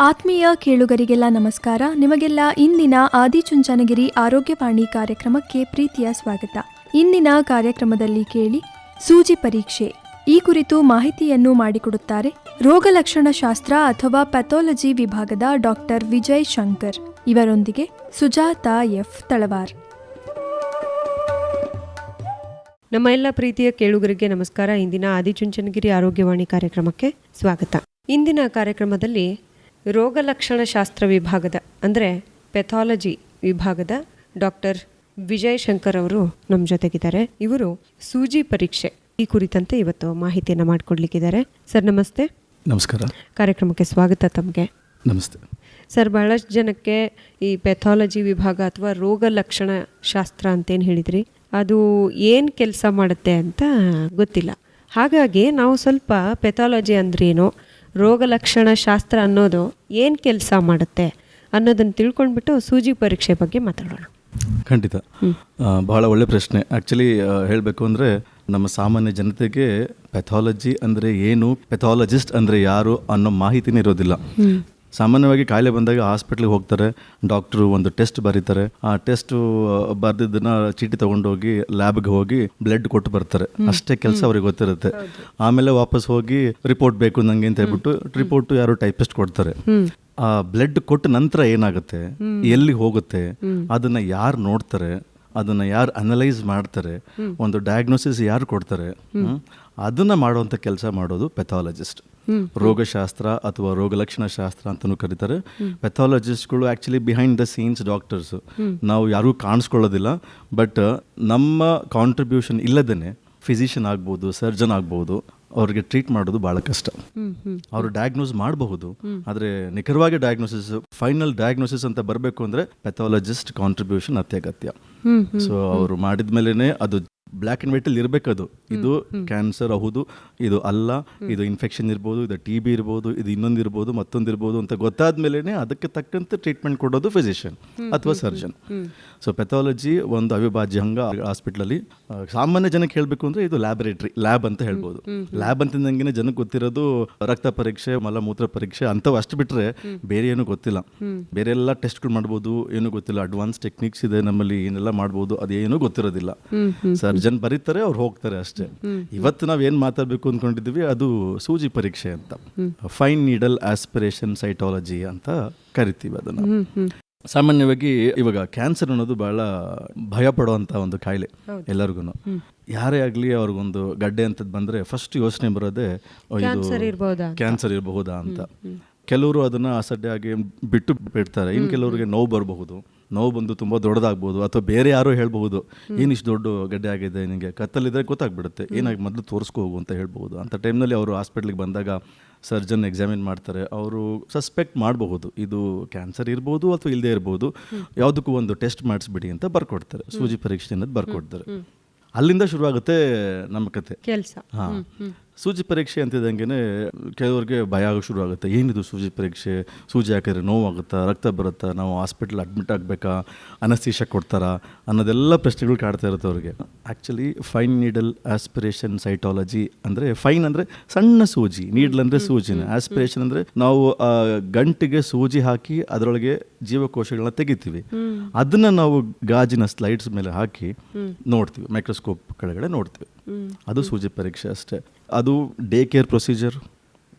ಆತ್ಮೀಯ ಕೇಳುಗರಿಗೆಲ್ಲ ನಮಸ್ಕಾರ. ನಿಮಗೆಲ್ಲ ಇಂದಿನ ಆದಿಚುಂಚನಗಿರಿ ಆರೋಗ್ಯವಾಣಿ ಕಾರ್ಯಕ್ರಮಕ್ಕೆ ಪ್ರೀತಿಯ ಸ್ವಾಗತ. ಇಂದಿನ ಕಾರ್ಯಕ್ರಮದಲ್ಲಿ ಕೇಳಿ ಸೂಜಿ ಪರೀಕ್ಷೆ. ಈ ಕುರಿತು ಮಾಹಿತಿಯನ್ನು ಮಾಡಿಕೊಡುತ್ತಾರೆ ಶಾಸ್ತ್ರ ಅಥವಾ ಪ್ಯಾಥಾಲಜಿ ವಿಭಾಗದ ಡಾಕ್ಟರ್ ವಿಜಯ್ ಶಂಕರ್. ಇವರೊಂದಿಗೆ ಸುಜಾತಾ ಎಫ್ ತಳವಾರ್. ನಮ್ಮ ಎಲ್ಲ ಪ್ರೀತಿಯ ಕೇಳುಗರಿಗೆ ನಮಸ್ಕಾರ. ಇಂದಿನ ಆದಿಚುಂಚನಗಿರಿ ಆರೋಗ್ಯವಾಣಿ ಕಾರ್ಯಕ್ರಮಕ್ಕೆ ಸ್ವಾಗತ. ಇಂದಿನ ಕಾರ್ಯಕ್ರಮದಲ್ಲಿ ರೋಗಲಕ್ಷಣ ಶಾಸ್ತ್ರ ವಿಭಾಗದ ಅಂದರೆ ಪೆಥಾಲಜಿ ವಿಭಾಗದ ಡಾಕ್ಟರ್ ವಿಜಯ್ ಶಂಕರ್ ಅವರು ನಮ್ಮ ಜೊತೆಗಿದ್ದಾರೆ. ಇವರು ಸೂಜಿ ಪರೀಕ್ಷೆ ಈ ಕುರಿತಂತೆ ಇವತ್ತು ಮಾಹಿತಿಯನ್ನು ಮಾಡಿಕೊಡ್ಲಿಕ್ಕಿದ್ದಾರೆ. ಸರ್ ನಮಸ್ತೆ. ನಮಸ್ಕಾರ. ಕಾರ್ಯಕ್ರಮಕ್ಕೆ ಸ್ವಾಗತ ತಮಗೆ. ನಮಸ್ತೆ. ಸರ್ ಬಹಳಷ್ಟು ಜನಕ್ಕೆ ಈ ಪೆಥಾಲಜಿ ವಿಭಾಗ ಅಥವಾ ರೋಗ ಲಕ್ಷಣ ಶಾಸ್ತ್ರ ಅಂತೇನು ಹೇಳಿದ್ರಿ? ಅದು ಏನು ಕೆಲಸ ಮಾಡುತ್ತೆ ಅಂತ ಗೊತ್ತಿಲ್ಲ. ಹಾಗಾಗಿ ನಾವು ಸ್ವಲ್ಪ ಪೆಥಾಲಜಿ ಅಂದ್ರೇನು? ರೋಗ ಲಕ್ಷಣ ಶಾಸ್ತ್ರ ಅನ್ನೋದು ಏನು ಕೆಲಸ ಮಾಡುತ್ತೆ ಅನ್ನೋದನ್ನು ತಿಳ್ಕೊಂಡ್ಬಿಟ್ಟು ಸೂಜಿ ಪರೀಕ್ಷೆ ಬಗ್ಗೆ ಮಾತಾಡೋಣ. ಖಂಡಿತ. ಬಹಳ ಒಳ್ಳೆ ಪ್ರಶ್ನೆ. ಆ್ಯಕ್ಚುಲಿ ಹೇಳಬೇಕು ಅಂದರೆ ನಮ್ಮ ಸಾಮಾನ್ಯ ಜನತೆಗೆ ಪೆಥಾಲಜಿ ಅಂದರೆ ಏನು ಪೆಥಾಲಜಿಸ್ಟ್ ಅಂದರೆ ಯಾರು ಅನ್ನೋ ಮಾಹಿತಿನೇ ಇರೋದಿಲ್ಲ. ಸಾಮಾನ್ಯವಾಗಿ ಕಾಯಿಲೆ ಬಂದಾಗ ಹಾಸ್ಪಿಟ್ಲಿಗೆ ಹೋಗ್ತಾರೆ ಡಾಕ್ಟ್ರು ಒಂದು ಟೆಸ್ಟ್ ಬರೀತಾರೆ. ಆ ಟೆಸ್ಟ್ ಬರ್ದಿದ್ದನ್ನ ಚೀಟಿ ತಗೊಂಡೋಗಿ ಲ್ಯಾಬ್ಗೆ ಹೋಗಿ ಬ್ಲಡ್ ಕೊಟ್ಟು ಬರ್ತಾರೆ. ಅಷ್ಟೇ ಕೆಲಸ ಅವ್ರಿಗೆ ಗೊತ್ತಿರುತ್ತೆ. ಆಮೇಲೆ ವಾಪಸ್ ಹೋಗಿ ರಿಪೋರ್ಟ್ ಬೇಕು ನಂಗೆ ಅಂತ ಹೇಳ್ಬಿಟ್ಟು ರಿಪೋರ್ಟ್ ಯಾರು ಟೈಪಿಸ್ಟ್ ಕೊಡ್ತಾರೆ. ಆ ಬ್ಲಡ್ ಕೊಟ್ಟ ನಂತರ ಏನಾಗುತ್ತೆ? ಎಲ್ಲಿ ಹೋಗುತ್ತೆ? ಅದನ್ನ ಯಾರು ನೋಡ್ತಾರೆ? ಅದನ್ನ ಯಾರು ಅನಲೈಸ್ ಮಾಡ್ತಾರೆ? ಒಂದು ಡಯಾಗ್ನೋಸಿಸ್ ಯಾರು ಕೊಡ್ತಾರೆ? ಅದನ್ನ ಮಾಡುವಂತ ಕೆಲಸ ಮಾಡೋದು ಪೆಥಾಲಜಿಸ್ಟ್. ರೋಗಶಾಸ್ತ್ರ ಅಥವಾ ರೋಗಲಕ್ಷಣ ಶಾಸ್ತ್ರ ಅಂತಲೂ ಕರೀತಾರೆ ಪೆಥಾಲಜಿಸ್ಟ್ಗಳು actually behind the scenes doctors ನಾವು ಯಾರೂ ಕಾಣಿಸ್ಕೊಳ್ಳೋದಿಲ್ಲ ಬಟ್ ನಮ್ಮ ಕಾಂಟ್ರಿಬ್ಯೂಷನ್ ಇಲ್ಲದೇ ಫಿಸಿಷಿಯನ್ ಆಗ್ಬೋದು ಸರ್ಜನ್ ಆಗ್ಬೋದು ಅವ್ರಿಗೆ ಟ್ರೀಟ್ ಮಾಡೋದು ಭಾಳ ಕಷ್ಟ. ಅವರು ಡಯಾಗ್ನೋಸ್ ಮಾಡಬಹುದು ಆದರೆ ನಿಖರವಾಗಿ ಡಯಾಗ್ನೋಸಿಸ್ ಫೈನಲ್ ಡಯಾಗ್ನೋಸಿಸ್ ಅಂತ ಬರಬೇಕು ಅಂದರೆ ಪೆಥಾಲಜಿಸ್ಟ್ ಕಾಂಟ್ರಿಬ್ಯೂಷನ್ ಅತ್ಯಗತ್ಯ. ಸೊ ಅವರು ಮಾಡಿದ ಮೇಲೇ ಅದು ಬ್ಲ್ಯಾಕ್ ಆ್ಯಂಡ್ ವೈಟಲ್ಲಿ ಇರಬೇಕದು. ಇದು ಕ್ಯಾನ್ಸರ್ ಹೌದು ಇದು ಅಲ್ಲ ಇದು ಇನ್ಫೆಕ್ಷನ್ ಇರ್ಬೋದು ಇದು ಟಿ ಬಿ ಇರ್ಬೋದು ಇದು ಇನ್ನೊಂದು ಇರ್ಬೋದು ಮತ್ತೊಂದು ಇರ್ಬೋದು ಅಂತ ಗೊತ್ತಾದ ಮೇಲೇ ಅದಕ್ಕೆ ತಕ್ಕಂತೆ ಟ್ರೀಟ್ಮೆಂಟ್ ಕೊಡೋದು ಫಿಸಿಷಿಯನ್ ಅಥವಾ ಸರ್ಜನ್ ಸೊ ಪೆಥಾಲಜಿ ಒಂದು ಅವಿಭಾಜ್ಯ ಅಂಗ ಹಾಸ್ಪಿಟ್ಲಲ್ಲಿ ಸಾಮಾನ್ಯ ಜನಕ್ಕೆ ಹೇಳಬೇಕು ಅಂದರೆ ಇದು ಲ್ಯಾಬೊರೇಟರಿ ಲ್ಯಾಬ್ ಅಂತ ಹೇಳ್ಬೋದು. ಲ್ಯಾಬ್ ಅಂತಂದಂಗೆ ಜನಕ್ಕೆ ಗೊತ್ತಿರೋದು ರಕ್ತ ಪರೀಕ್ಷೆ ಮಲಮೂತ್ರ ಪರೀಕ್ಷೆ ಅಂಥವು ಅಷ್ಟು ಬಿಟ್ಟರೆ ಬೇರೆ ಏನು ಗೊತ್ತಿಲ್ಲ. ಬೇರೆ ಎಲ್ಲ ಟೆಸ್ಟ್ಗಳು ಮಾಡ್ಬೋದು ಏನು ಗೊತ್ತಿಲ್ಲ. ಅಡ್ವಾನ್ಸ್ ಟೆಕ್ನಿಕ್ಸ್ ಇದೆ ನಮ್ಮಲ್ಲಿ ಏನೆಲ್ಲ ಮಾಡ್ಬೋದು ಅದೇನು ಗೊತ್ತಿರೋದಿಲ್ಲ. ಸರ್ಜನ್ ಬರೀತಾರೆ ಅವ್ರು ಹೋಗ್ತಾರೆ ಅಷ್ಟೇ. ಇವತ್ತು ನಾವು ಏನು ಮಾತಾಡಬೇಕು ಅಂದ್ಕೊಂಡಿದ್ದೀವಿ ಅದು ಸೂಜಿ ಪರೀಕ್ಷೆ ಅಂತ. ಫೈನ್ ನೀಡಲ್ ಆಸ್ಪಿರೇಷನ್ ಸೈಟಾಲಜಿ ಅಂತ ಕರಿತೀವಿ ಅದನ್ನು. ಸಾಮಾನ್ಯವಾಗಿ ಇವಾಗ ಕ್ಯಾನ್ಸರ್ ಅನ್ನೋದು ಬಹಳ ಭಯ ಪಡುವಂತ ಒಂದು ಕಾಯಿಲೆ ಎಲ್ಲರಿಗೂ ಯಾರೇ ಆಗಲಿ ಅವ್ರಿಗೊಂದು ಗಡ್ಡೆ ಅಂತದ್ ಬಂದ್ರೆ ಫಸ್ಟ್ ಯೋಚನೆ ಬರೋದೇ ಇದು ಕ್ಯಾನ್ಸರ್ ಇರಬಹುದಾ ಅಂತ. ಕೆಲವರು ಅದನ್ನ ಅಸಡ್ಡೆಯಾಗಿ ಬಿಟ್ಟು ಬಿಡ್ತಾರೆ. ಇನ್ನು ಕೆಲವರಿಗೆ ನೋವು ಬರಬಹುದು. ನೋವು ಬಂದು ತುಂಬಾ ದೊಡ್ಡದಾಗ್ಬೋದು ಅಥವಾ ಬೇರೆ ಯಾರೋ ಹೇಳ್ಬಹುದು ಏನು ಇಷ್ಟು ದೊಡ್ಡ ಗಡ್ಡೆ ಆಗಿದೆ ನಿಮಗೆ ಕತ್ತಲಿದ್ರೆ ಗೊತ್ತಾಗ್ಬಿಡುತ್ತೆ. ಏನಾಗಿ ಮೊದಲು ತೋರಿಸ್ಕೊ ಹೋಗು ಅಂತ ಹೇಳ್ಬಹುದು. ಅಂತ ಟೈಮ್ನಲ್ಲಿ ಅವರು ಹಾಸ್ಪಿಟ್ಲಿಗೆ ಬಂದಾಗ ಸರ್ಜನ್ ಎಕ್ಸಾಮಿನ್ ಮಾಡ್ತಾರೆ ಅವರು ಸಸ್ಪೆಕ್ಟ್ ಮಾಡಬಹುದು. ಇದು ಕ್ಯಾನ್ಸರ್ ಇರ್ಬೋದು ಅಥವಾ ಇಲ್ಲದೆ ಇರ್ಬೋದು. ಯಾವುದಕ್ಕೂ ಒಂದು ಟೆಸ್ಟ್ ಮಾಡಿಸ್ಬಿಡಿ ಅಂತ ಬರ್ಕೊಡ್ತಾರೆ. ಸೂಜಿ ಪರೀಕ್ಷೆ ಅನ್ನೋದು ಬರ್ಕೊಡ್ತಾರೆ. ಅಲ್ಲಿಂದ ಶುರುವಾಗುತ್ತೆ ನಮ್ಮ ಕತೆ ಕೆಲಸ. ಹಾ. ಸೂಜಿ ಪರೀಕ್ಷೆ ಅಂತಿದ್ದಂಗೆ ಕೆಲವರಿಗೆ ಭಯ ಆಗೋ ಶುರು ಆಗುತ್ತೆ. ಏನಿದು ಸೂಜಿ ಪರೀಕ್ಷೆ? ಸೂಜಿ ಹಾಕಿದ್ರೆ ನೋವಾಗುತ್ತಾ? ರಕ್ತ ಬರುತ್ತಾ? ನಾವು ಹಾಸ್ಪಿಟ್ಲ್ ಅಡ್ಮಿಟ್ ಆಗಬೇಕಾ? ಅನಸ್ತೀಶ ಕೊಡ್ತಾರಾ? ಅನ್ನೋದೆಲ್ಲ ಪ್ರಶ್ನೆಗಳು ಕಾಡ್ತಾ ಇರುತ್ತೆ ಅವ್ರಿಗೆ. Actually fine needle aspiration cytology ಅಂದರೆ ಫೈನ್ ಅಂದರೆ ಸಣ್ಣ ಸೂಜಿ. ನೀಡಲ್ ಅಂದರೆ ಸೂಜಿನ. ಆಸ್ಪಿರೇಷನ್ ಅಂದರೆ ನಾವು ಗಂಟಿಗೆ ಸೂಜಿ ಹಾಕಿ ಅದರೊಳಗೆ ಜೀವಕೋಶಗಳನ್ನ ತೆಗಿತೀವಿ. ಅದನ್ನ ನಾವು ಗಾಜಿನ ಸ್ಲೈಡ್ಸ್ ಮೇಲೆ ಹಾಕಿ ನೋಡ್ತೀವಿ. ಮೈಕ್ರೋಸ್ಕೋಪ್ ಕೆಳಗಡೆ ನೋಡ್ತೀವಿ. ಅದು ಸೂಜಿ ಪರೀಕ್ಷೆ ಅಷ್ಟೇ. ಅದು day care procedure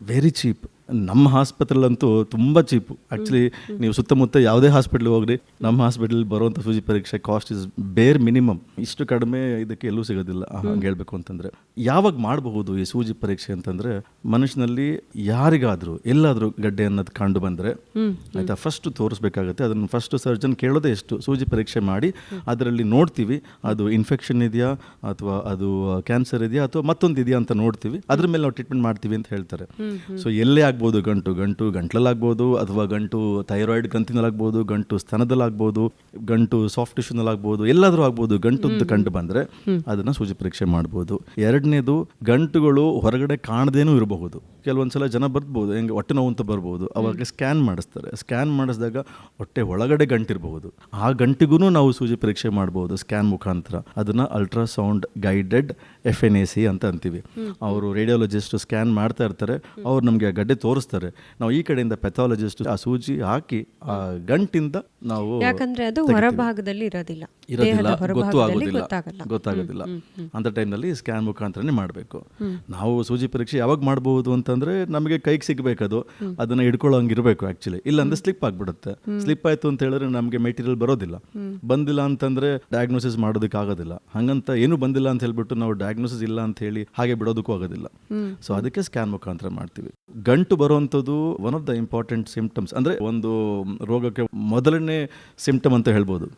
very cheap ನಮ್ಮ ಹಾಸ್ಪಿಟಲಂತೂ ತುಂಬ ಚೀಪು ಆ್ಯಕ್ಚುಲಿ ನೀವು ಸುತ್ತಮುತ್ತ ಯಾವುದೇ ಹಾಸ್ಪಿಟ್ಲಿಗೆ ಹೋಗ್ರಿ ನಮ್ಮ ಹಾಸ್ಪಿಟಲ್ ಬರುವಂಥ ಸೂಜಿ ಪರೀಕ್ಷೆ ಕಾಸ್ಟ್ ಇಸ್ ಬೇರ್ ಮಿನಿಮಮ್ ಇಷ್ಟು ಕಡಿಮೆ ಇದಕ್ಕೆ ಎಲ್ಲೂ ಸಿಗೋದಿಲ್ಲ. ಹಂಗೆ ಹೇಳಬೇಕು ಅಂತಂದ್ರೆ. ಯಾವಾಗ ಮಾಡಬಹುದು ಈ ಸೂಜಿ ಪರೀಕ್ಷೆ ಅಂತಂದ್ರೆ ಮನುಷ್ಯನಲ್ಲಿ ಯಾರಿಗಾದರೂ ಎಲ್ಲಾದರೂ ಗಡ್ಡೆ ಅನ್ನೋದು ಕಂಡು ಬಂದರೆ ಆಯಿತಾ ಫಸ್ಟ್ ತೋರಿಸ್ಬೇಕಾಗುತ್ತೆ. ಅದನ್ನು ಫಸ್ಟ್ ಸರ್ಜನ್ ಕೇಳೋದೇ ಎಷ್ಟು? ಸೂಜಿ ಪರೀಕ್ಷೆ ಮಾಡಿ ಅದರಲ್ಲಿ ನೋಡ್ತೀವಿ ಅದು ಇನ್ಫೆಕ್ಷನ್ ಇದೆಯಾ ಅಥವಾ ಅದು ಕ್ಯಾನ್ಸರ್ ಇದೆಯಾ ಅಥವಾ ಮತ್ತೊಂದು ಇದೆಯಾ ಅಂತ ನೋಡ್ತೀವಿ. ಅದ್ರ ಮೇಲೆ ನಾವು ಟ್ರೀಟ್ಮೆಂಟ್ ಮಾಡ್ತೀವಿ ಅಂತ ಹೇಳ್ತಾರೆ. ಸೊ ಎಲ್ಲೇ ಆಗ್ಬೋದು ಗಂಟು ಗಂಟು ಗಂಟ್ಲಲ್ಲಾಗ್ಬೋದು ಅಥವಾ ಗಂಟು ಥೈರಾಯ್ಡ್ ಗಂತಿನಲ್ಲಾಗ್ಬೋದು ಗಂಟು ಸ್ತನದಲ್ಲಾಗ್ಬೋದು ಗಂಟು ಸಾಫ್ಟ್ ಟಿಶ್ಯೂನಲ್ಲಾಗ್ಬೋದು ಎಲ್ಲಾದ್ರೂ ಆಗ್ಬೋದು ಗಂಟುದ್ದು ಕಂಡು ಬಂದ್ರೆ ಅದನ್ನ ಸೂಜಿ ಪರೀಕ್ಷೆ ಮಾಡ್ಬೋದು. ಎರಡನೇದು ಗಂಟುಗಳು ಹೊರಗಡೆ ಕಾಣದೇನೂ ಇರಬಹುದು. ಕೆಲವೊಂದ್ಸಲ ಜನ ಬರ್ಬೋದು ಹೆಂಗೆ ಹೊಟ್ಟೆ ನೋವು ಅಂತ ಬರ್ಬೋದು ಅವಾಗ ಸ್ಕ್ಯಾನ್ ಮಾಡಿಸ್ತಾರೆ. ಸ್ಕ್ಯಾನ್ ಮಾಡಿಸಿದಾಗ ಹೊಟ್ಟೆ ಒಳಗಡೆ ಗಂಟಿರಬಹುದು. ಆ ಗಂಟಿಗೂ ನಾವು ಸೂಜಿ ಪರೀಕ್ಷೆ ಮಾಡ್ಬೋದು ಸ್ಕ್ಯಾನ್ ಮುಖಾಂತರ. ಅದನ್ನ ultrasound guided F N A C ಅಂತ ಅಂತೀವಿ. ಅವರು ರೇಡಿಯಾಲಜಿಸ್ಟ್ ಸ್ಕ್ಯಾನ್ ಮಾಡ್ತಾ ಇರ್ತಾರೆ ಅವ್ರು ನಮಗೆ ಆ ಗಡ್ಡೆ ತೋರಿಸ್ತಾರೆ. ನಾವು ಈ ಕಡೆಯಿಂದ ಪೆಥಾಲಜಿಸ್ಟ್ ಆ ಸೂಜಿ ಹಾಕಿ ಆ ಗಂಟಿಂದ ನಾವು ಯಾಕಂದ್ರೆ ಅದು ಹೊರಭಾಗದಲ್ಲಿ ಇರೋದಿಲ್ಲ. ಇರೋದಿಲ್ಲ ಗೊತ್ತು ಆಗೋದಿಲ್ಲ ಗೊತ್ತಾಗೋದಿಲ್ಲ. ಅಂತ ಟೈಮ್ನಲ್ಲಿ ಸ್ಕ್ಯಾನ್ ಮುಖಾಂತರನೇ ಮಾಡಬೇಕು. ನಾವು ಸೂಜಿ ಪರೀಕ್ಷೆ ಯಾವಾಗ ಮಾಡಬಹುದು ಅಂತಂದ್ರೆ ನಮಗೆ ಕೈಗೆ ಸಿಗಬೇಕದು. ಅದನ್ನ ಹಿಡ್ಕೊಳ್ಳೋಂಗಿರ್ಬೇಕು ಆಕ್ಚುಲಿ ಇಲ್ಲ ಅಂದ್ರೆ ಸ್ಲಿಪ್ ಆಗ್ಬಿಡುತ್ತೆ. ಸ್ಲಿಪ್ ಆಯ್ತು ಅಂತ ಹೇಳಿದ್ರೆ ನಮಗೆ ಮೆಟೀರಿಯಲ್ ಬರೋದಿಲ್ಲ. ಬಂದಿಲ್ಲ ಅಂತಂದ್ರೆ ಡಯಾಗ್ನೋಸಿಸ್ ಮಾಡೋದಕ್ಕೆ ಆಗೋದಿಲ್ಲ. ಹಂಗಂತ ಏನು ಬಂದಿಲ್ಲ ಅಂತ ಹೇಳ್ಬಿಟ್ಟು ನಾವು ಡಯಾಗ್ನೋಸಿಸ್ ಇಲ್ಲ ಅಂತ ಹೇಳಿ ಹಾಗೆ ಬಿಡೋದಕ್ಕೂ ಆಗೋದಿಲ್ಲ. ಸೊ ಅದಕ್ಕೆ ಸ್ಕ್ಯಾನ್ ಮುಖಾಂತರ ಮಾಡ್ತೀವಿ. ಗಂಟು ಬರುವಂಥದ್ದು one of the important symptoms ಅಂದ್ರೆ ಒಂದು ರೋಗಕ್ಕೆ ಮೊದಲನೇ ಸಿಂಪ್ಟಮ್ ಅಂತ ಹೇಳ್ಬೋದು.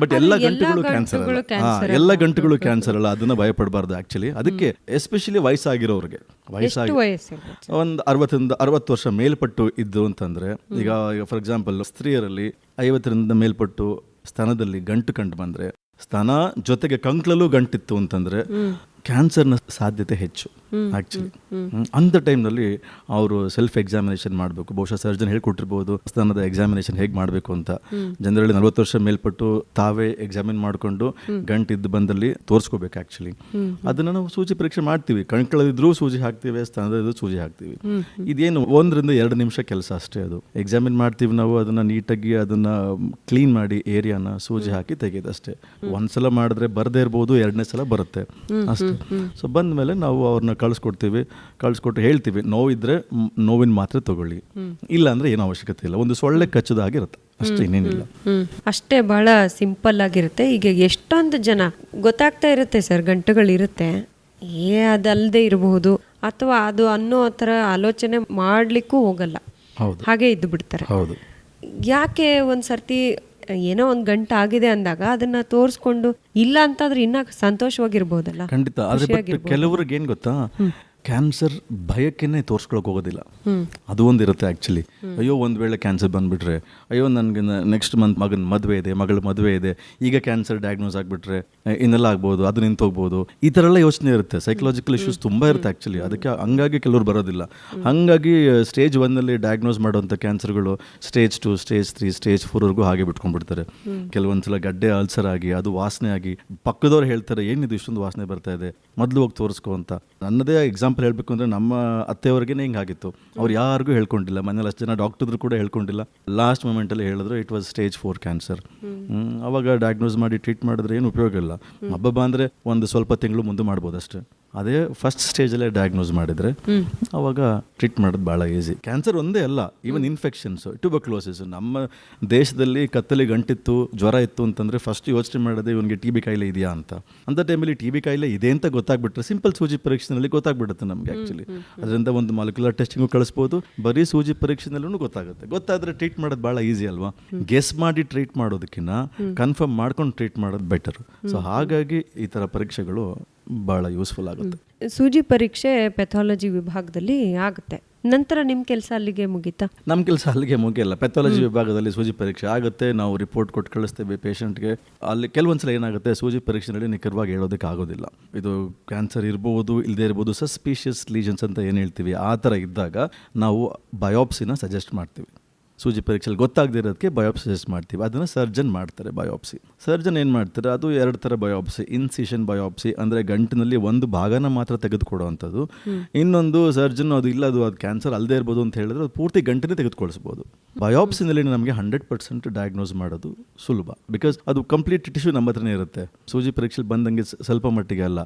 ಬಟ್ ಎಲ್ಲ ಗಂಟುಗಳು ಕ್ಯಾನ್ಸರ್ ಅಲ್ಲ. ಎಲ್ಲ ಗಂಟುಗಳು ಕ್ಯಾನ್ಸರ್ ಅಲ್ಲ. ಅದನ್ನ ಭಯಪಡಬಾರ್ದು ಆಕ್ಚುಲಿ ಅದಕ್ಕೆ ಎಸ್ಪೆಷಲಿ ವಯಸ್ಸಾಗಿರೋರಿಗೆ. ವಯಸ್ಸಾಗಿ ವಯಸ್ಸಿರ್ಬೋದು ಒಂದು ಅರವತ್ತರಿಂದ ಅರವತ್ತು ವರ್ಷ ಮೇಲ್ಪಟ್ಟು ಇದ್ದು ಅಂತಂದ್ರೆ ಈಗ ಈಗ ಫಾರ್ ಎಕ್ಸಾಂಪಲ್ ಸ್ತ್ರೀಯರಲ್ಲಿ ಐವತ್ತರಿಂದ ಮೇಲ್ಪಟ್ಟು ಸ್ತನದಲ್ಲಿ ಗಂಟು ಕಂಡು ಬಂದರೆ ಸ್ತನ ಜೊತೆಗೆ ಕಂಕ್ಲಲ್ಲೂ ಗಂಟಿತ್ತು ಅಂತಂದ್ರೆ ಕ್ಯಾನ್ಸರ್ನ ಸಾಧ್ಯತೆ ಹೆಚ್ಚು. ಆಕ್ಚುಲಿ ಅಂಥ ಟೈಮ್ನಲ್ಲಿ ಅವರು ಸೆಲ್ಫ್ ಎಕ್ಸಾಮಿನೇಷನ್ ಮಾಡಬೇಕು. ಬಹುಶಃ ಸರ್ಜನ್ ಹೇಳ್ಕೊಟ್ಟಿರ್ಬೋದು ಸ್ಥಾನದ ಎಕ್ಸಾಮಿನೇಷನ್ ಹೇಗೆ ಮಾಡಬೇಕು ಅಂತ. ಜನರಲ್ಲಿ ನಲವತ್ತು ವರ್ಷ ಮೇಲ್ಪಟ್ಟು ತಾವೇ ಎಕ್ಸಾಮಿನ್ ಮಾಡಿಕೊಂಡು ಗಂಟಿದ್ದು ಬಂದಲ್ಲಿ ತೋರಿಸ್ಕೋಬೇಕು ಆ್ಯಕ್ಚುಲಿ ಅದನ್ನು ನಾವು ಸೂಜಿ ಪರೀಕ್ಷೆ ಮಾಡ್ತೀವಿ. ಕಣ್ಕಳದಿದ್ರೂ ಸೂಜಿ ಹಾಕ್ತೀವಿ ಸ್ತನದಿದ್ರೂ ಸೂಜಿ ಹಾಕ್ತೀವಿ. ಇದೇನು ಒಂದರಿಂದ ಎರಡು ನಿಮಿಷ ಕೆಲಸ ಅಷ್ಟೇ ಅದು. ಎಕ್ಸಾಮಿನ್ ಮಾಡ್ತೀವಿ ನಾವು ಅದನ್ನ ನೀಟಾಗಿ ಅದನ್ನ ಕ್ಲೀನ್ ಮಾಡಿ ಏರಿಯಾನ ಸೂಜಿ ಹಾಕಿ ತೆಗೆಯೋದಷ್ಟೇ ಒಂದ್ಸಲ ಮಾಡಿದ್ರೆ ಬರದೇ ಇರ್ಬೋದು ಎರಡನೇ ಸಲ ಬರುತ್ತೆ ಅಷ್ಟೇ. ಸೊ ಬಂದ ಮೇಲೆ ನಾವು ಅವ್ರನ್ನ ಕಳಿಸ್ಕೊಡ್ತೀವಿ ಕಳಿಸ್ಕೊಟ್ಟು ಹೇಳ್ತೀವಿ. ನೋವಿದ್ರೆ ನೋವಿನ ಮಾತ್ರೆ ತಗೊಳ್ಳಿ. ಇಲ್ಲ ಅಂದ್ರೆ ಏನೂ ಅವಶ್ಯಕತೆ ಇಲ್ಲ. ಒಂದು ಸೊಳ್ಳೆ ಕಚ್ಚದ ಆಗಿರುತ್ತೆ ಅಷ್ಟೇ ಇನ್ನೇನಿಲ್ಲ. ಅಷ್ಟೇ ಬಹಳ ಸಿಂಪಲ್ ಆಗಿರುತ್ತೆ. ಈಗ ಎಷ್ಟೊಂದು ಜನ ಗೊತ್ತಾಗ್ತಾ ಇರುತ್ತೆ ಸರ್ ಗಂಟುಗಳಿರುತ್ತೆ ಏ ಅದಲ್ಲದೆ ಇರಬಹುದು. ಅಥವಾ ಅದು ಅನ್ನೋ ಥರ ಆಲೋಚನೆ ಮಾಡ್ಲಿಕ್ಕೂ ಹೋಗಲ್ಲ. ಹೌದು. ಹಾಗೆ ಇದ್ದು ಬಿಡ್ತಾರೆ ಹೌದು. ಯಾಕೆ ಒಂದ್ ಸರ್ತಿ ಏನೋ ಒಂದ್ ಗಂಟೆ ಆಗಿದೆ ಅಂದಾಗ ಅದನ್ನ ತೋರಿಸ್ಕೊಂಡು ಇಲ್ಲ ಅಂತಾದ್ರೆ ಇನ್ನ ಸಂತೋಷವಾಗಿರ್ಬೋದಲ್ಲ? ಖಂಡಿತ. ಆದ್ರೆ. ಕೆಲವ್ರಿಗೆ ಏನ್ ಗೊತ್ತಾ? ಕ್ಯಾನ್ಸರ್ ಭಯಕ್ಕೇನೆ ತೋರ್ಸ್ಕೊಳಕ್ ಹೋಗೋದಿಲ್ಲ. ಅದು ಒಂದು ಇರುತ್ತೆ ಆ್ಯಕ್ಚುಲಿ ಅಯ್ಯೋ ಒಂದು ವೇಳೆ ಕ್ಯಾನ್ಸರ್ ಬಂದುಬಿಟ್ರೆ ಅಯ್ಯೋ ನನಗೆ ನೆಕ್ಸ್ಟ್ ಮಂತ್ ಮಗನ ಮದುವೆ ಇದೆ ಮಗಳ ಮದುವೆ ಇದೆ ಈಗ ಕ್ಯಾನ್ಸರ್ ಡಯಾಗ್ನೋಸ್ ಆಗಿಬಿಟ್ರೆ ಇನ್ನೆಲ್ಲ ಆಗ್ಬೋದು ಅದು ನಿಂತೋಗ್ಬೋದು ಈ ಥರ ಎಲ್ಲ ಯೋಚನೆ ಇರುತ್ತೆ. ಸೈಕಲಾಜಿಕಲ್ ಇಶ್ಯೂಸ್ ತುಂಬಾ ಇರುತ್ತೆ ಆ್ಯಕ್ಚುಲಿ ಅದಕ್ಕೆ ಹಂಗಾಗಿ ಕೆಲವ್ರು ಬರೋದಿಲ್ಲ. ಹಾಗಾಗಿ ಸ್ಟೇಜ್ ಒನ್ನಲ್ಲಿ ಡಯಾಗ್ನೋಸ್ ಮಾಡೋವಂಥ ಕ್ಯಾನ್ಸರ್ಗಳು stage two stage three stage ಫೋರ್ವರೆಗೂ ಹಾಗೆ ಬಿಟ್ಕೊಂಡ್ಬಿಡ್ತಾರೆ. ಕೆಲವೊಂದ್ಸಲ ಗಡ್ಡೆ ಅಲ್ಸರ್ ಆಗಿ ಅದು ವಾಸನೆ ಆಗಿ ಪಕ್ಕದವ್ರು ಹೇಳ್ತಾರೆ ಏನಿದು ಇಷ್ಟೊಂದು ವಾಸನೆ ಬರ್ತಾ ಇದೆ ಮೊದಲು ಹೋಗಿ ತೋರಿಸ್ಕೊ ಅಂತ. ನನ್ನದೇ ಎಕ್ಸಾಂಪಲ್ ಹೇಳ್ಬೇಕು ಅಂದ್ರೆ ನಮ್ಮ ಅತ್ತೆಯವ್ರಿಗೇನೆ ಹಿಂಗಾಗಿತ್ತು ಅವ್ರು ಯಾರಿಗೂ ಹೇಳ್ಕೊಂಡಿಲ್ಲ. ಮನೇಲಿ ಅಷ್ಟು ಜನ ಡಾಕ್ಟರ್ದ್ರು ಕೂಡ ಹೇಳ್ಕೊಂಡಿಲ್ಲ. ಲಾಸ್ಟ್ ಮೂಮೆಂಟಲ್ಲಿ ಹೇಳಿದ್ರು it was stage four cancer ಅವಾಗ ಡಯಾಗ್ನೋಸ್ ಮಾಡಿ ಟ್ರೀಟ್ ಮಾಡಿದ್ರೆ ಏನು ಉಪಯೋಗ ಇಲ್ಲ. ಹಬ್ಬ ಅಂದರೆ ಒಂದು ಸ್ವಲ್ಪ ತಿಂಗಳು ಮುಂದೆ ಮಾಡ್ಬೋದು ಅಷ್ಟೇ. ಅದೇ ಫಸ್ಟ್ ಸ್ಟೇಜಲ್ಲೇ ಡಯಾಗ್ನೋಸ್ ಮಾಡಿದ್ರೆ ಅವಾಗ ಟ್ರೀಟ್ ಮಾಡೋದು ಭಾಳ ಈಸಿ ಕ್ಯಾನ್ಸರ್ ಒಂದೇ ಅಲ್ಲ ಈವನ್ ಇನ್ಫೆಕ್ಷನ್ಸ್ ಟ್ಯೂಬಕ್ಲೋಸಿಸ್ ನಮ್ಮ ದೇಶದಲ್ಲಿ ಕತ್ತಲಿ ಗಂಟಿತ್ತು ಜ್ವರ ಇತ್ತು ಅಂತಂದ್ರೆ ಫಸ್ಟ್ ಯೋಚನೆ ಮಾಡೋದೇ ಇವನಿಗೆ ಟಿ ಬಿ ಕಾಯಿಲೆ ಇದೆಯಾ ಅಂತ. ಅಂಥ ಟೈಮಲ್ಲಿ ಟಿ ಬಿ ಕಾಯಿಲೆ ಇದೆ ಅಂತ ಗೊತ್ತಾಗ್ಬಿಟ್ರೆ ಸಿಂಪಲ್ ಸೂಜಿ ಪರೀಕ್ಷೆನಲ್ಲಿ ಗೊತ್ತಾಗ್ಬಿಡುತ್ತೆ ನಮಗೆ ಆ್ಯಕ್ಚುಲಿ ಅದರಿಂದ ಒಂದು ಮಾಲಿಕ್ಯುಲರ್ ಟೆಸ್ಟಿಂಗು ಕಳಿಸ್ಬೋದು. ಬರೀ ಸೂಜಿ ಪರೀಕ್ಷೆನಲ್ಲೂ ಗೊತ್ತಾಗುತ್ತೆ. ಗೊತ್ತಾದ್ರೆ ಟ್ರೀಟ್ ಮಾಡೋದು ಭಾಳ ಈಸಿ ಅಲ್ವಾ? ಗೆಸ್ ಮಾಡಿ ಟ್ರೀಟ್ ಮಾಡೋದಕ್ಕಿಂತ ಕನ್ಫರ್ಮ್ ಮಾಡ್ಕೊಂಡು ಟ್ರೀಟ್ ಮಾಡೋದು ಬೆಟರ್ ಸೊ ಹಾಗಾಗಿ ಈ ಥರ ಪರೀಕ್ಷೆಗಳು ಭಾಳ ಯೂಸ್ಫುಲ್ ಆಗುತ್ತೆ. ಸೂಜಿ ಪರೀಕ್ಷೆ ಪೆಥಾಲಜಿ ವಿಭಾಗದಲ್ಲಿ ಆಗುತ್ತೆ. ನಂತರ ನಿಮ್ಮ ಕೆಲಸ ಅಲ್ಲಿಗೆ ಮುಗೀತಾ? ನಮ್ಮ ಕೆಲಸ ಅಲ್ಲಿಗೆ ಮುಗಿಯಲ್ಲ. ಪೆಥಾಲಜಿ ವಿಭಾಗದಲ್ಲಿ ಸೂಜಿ ಪರೀಕ್ಷೆ ಆಗುತ್ತೆ. ನಾವು ರಿಪೋರ್ಟ್ ಕೊಟ್ಟು ಕಳಿಸ್ತೇವೆ ಪೇಷಂಟ್ಗೆ ಅಲ್ಲಿ ಕೆಲವೊಂದ್ಸಲ ಏನಾಗುತ್ತೆ ಸೂಜಿ ಪರೀಕ್ಷೆನಲ್ಲಿ ನಿಖರವಾಗಿ ಹೇಳೋದಕ್ಕೆ ಆಗೋದಿಲ್ಲ. ಇದು ಕ್ಯಾನ್ಸರ್ ಇರ್ಬೋದು ಇಲ್ಲದೇ ಇರ್ಬೋದು ಸಸ್ಪೀಷಿಯಸ್ ಲೀಜನ್ಸ್ ಅಂತ ಏನು ಹೇಳ್ತೀವಿ ಆ ಥರ ಇದ್ದಾಗ ನಾವು ಬಯೋಪ್ಸಿನ ಸಜೆಸ್ಟ್ ಮಾಡ್ತೀವಿ. ಸೂಜಿ ಪರೀಕ್ಷೆಯಲ್ಲಿ ಗೊತ್ತಾಗದಿರೋದಕ್ಕೆ ಬಯೋಪ್ಸಿ ಟೆಸ್ಟ್ ಮಾಡ್ತೀವಿ. ಅದನ್ನು ಸರ್ಜನ್ ಮಾಡ್ತಾರೆ ಬಯೋಪ್ಸಿ. ಸರ್ಜನ್ ಏನು ಮಾಡ್ತಾರೆ? ಅದು ಎರಡು ಥರ ಬಯೋಪ್ಸಿ. ಇನ್ಸಿಷನ್ ಬಯೋಪ್ಸಿ ಅಂದರೆ ಗಂಟಿನಲ್ಲಿ ಒಂದು ಭಾಗನ ಮಾತ್ರ ತೆಗೆದುಕೊಡುವಂಥದ್ದು. ಇನ್ನೊಂದು ಸರ್ಜನ್ ಅದು ಇಲ್ಲ ಅದು ಅದು ಕ್ಯಾನ್ಸರ್ ಅಲ್ಲದೆ ಇರ್ಬೋದು ಅಂತ ಹೇಳಿದ್ರೆ ಅದು ಪೂರ್ತಿ ಗಂಟೆನೇ ತೆಗೆದುಕೊಳಿಸ್ಬೋದು. ಬಯೋಪ್ಸಿನಲ್ಲಿ ನಮಗೆ ಹಂಡ್ರೆಡ್ ಪರ್ಸೆಂಟ್ ಡಯಾಗ್ನೋಸ್ ಮಾಡೋದು ಸುಲಭ. ಬಿಕಾಸ್ ಅದು ಕಂಪ್ಲೀಟ್ ಟಿಶ್ಯೂ ನಮ್ಮ ಹತ್ರನೇ ಇರುತ್ತೆ. ಸೂಜಿ ಪರೀಕ್ಷೆಲಿ ಬಂದಂಗೆ ಸ್ವಲ್ಪ ಮಟ್ಟಿಗೆ ಅಲ್ಲ.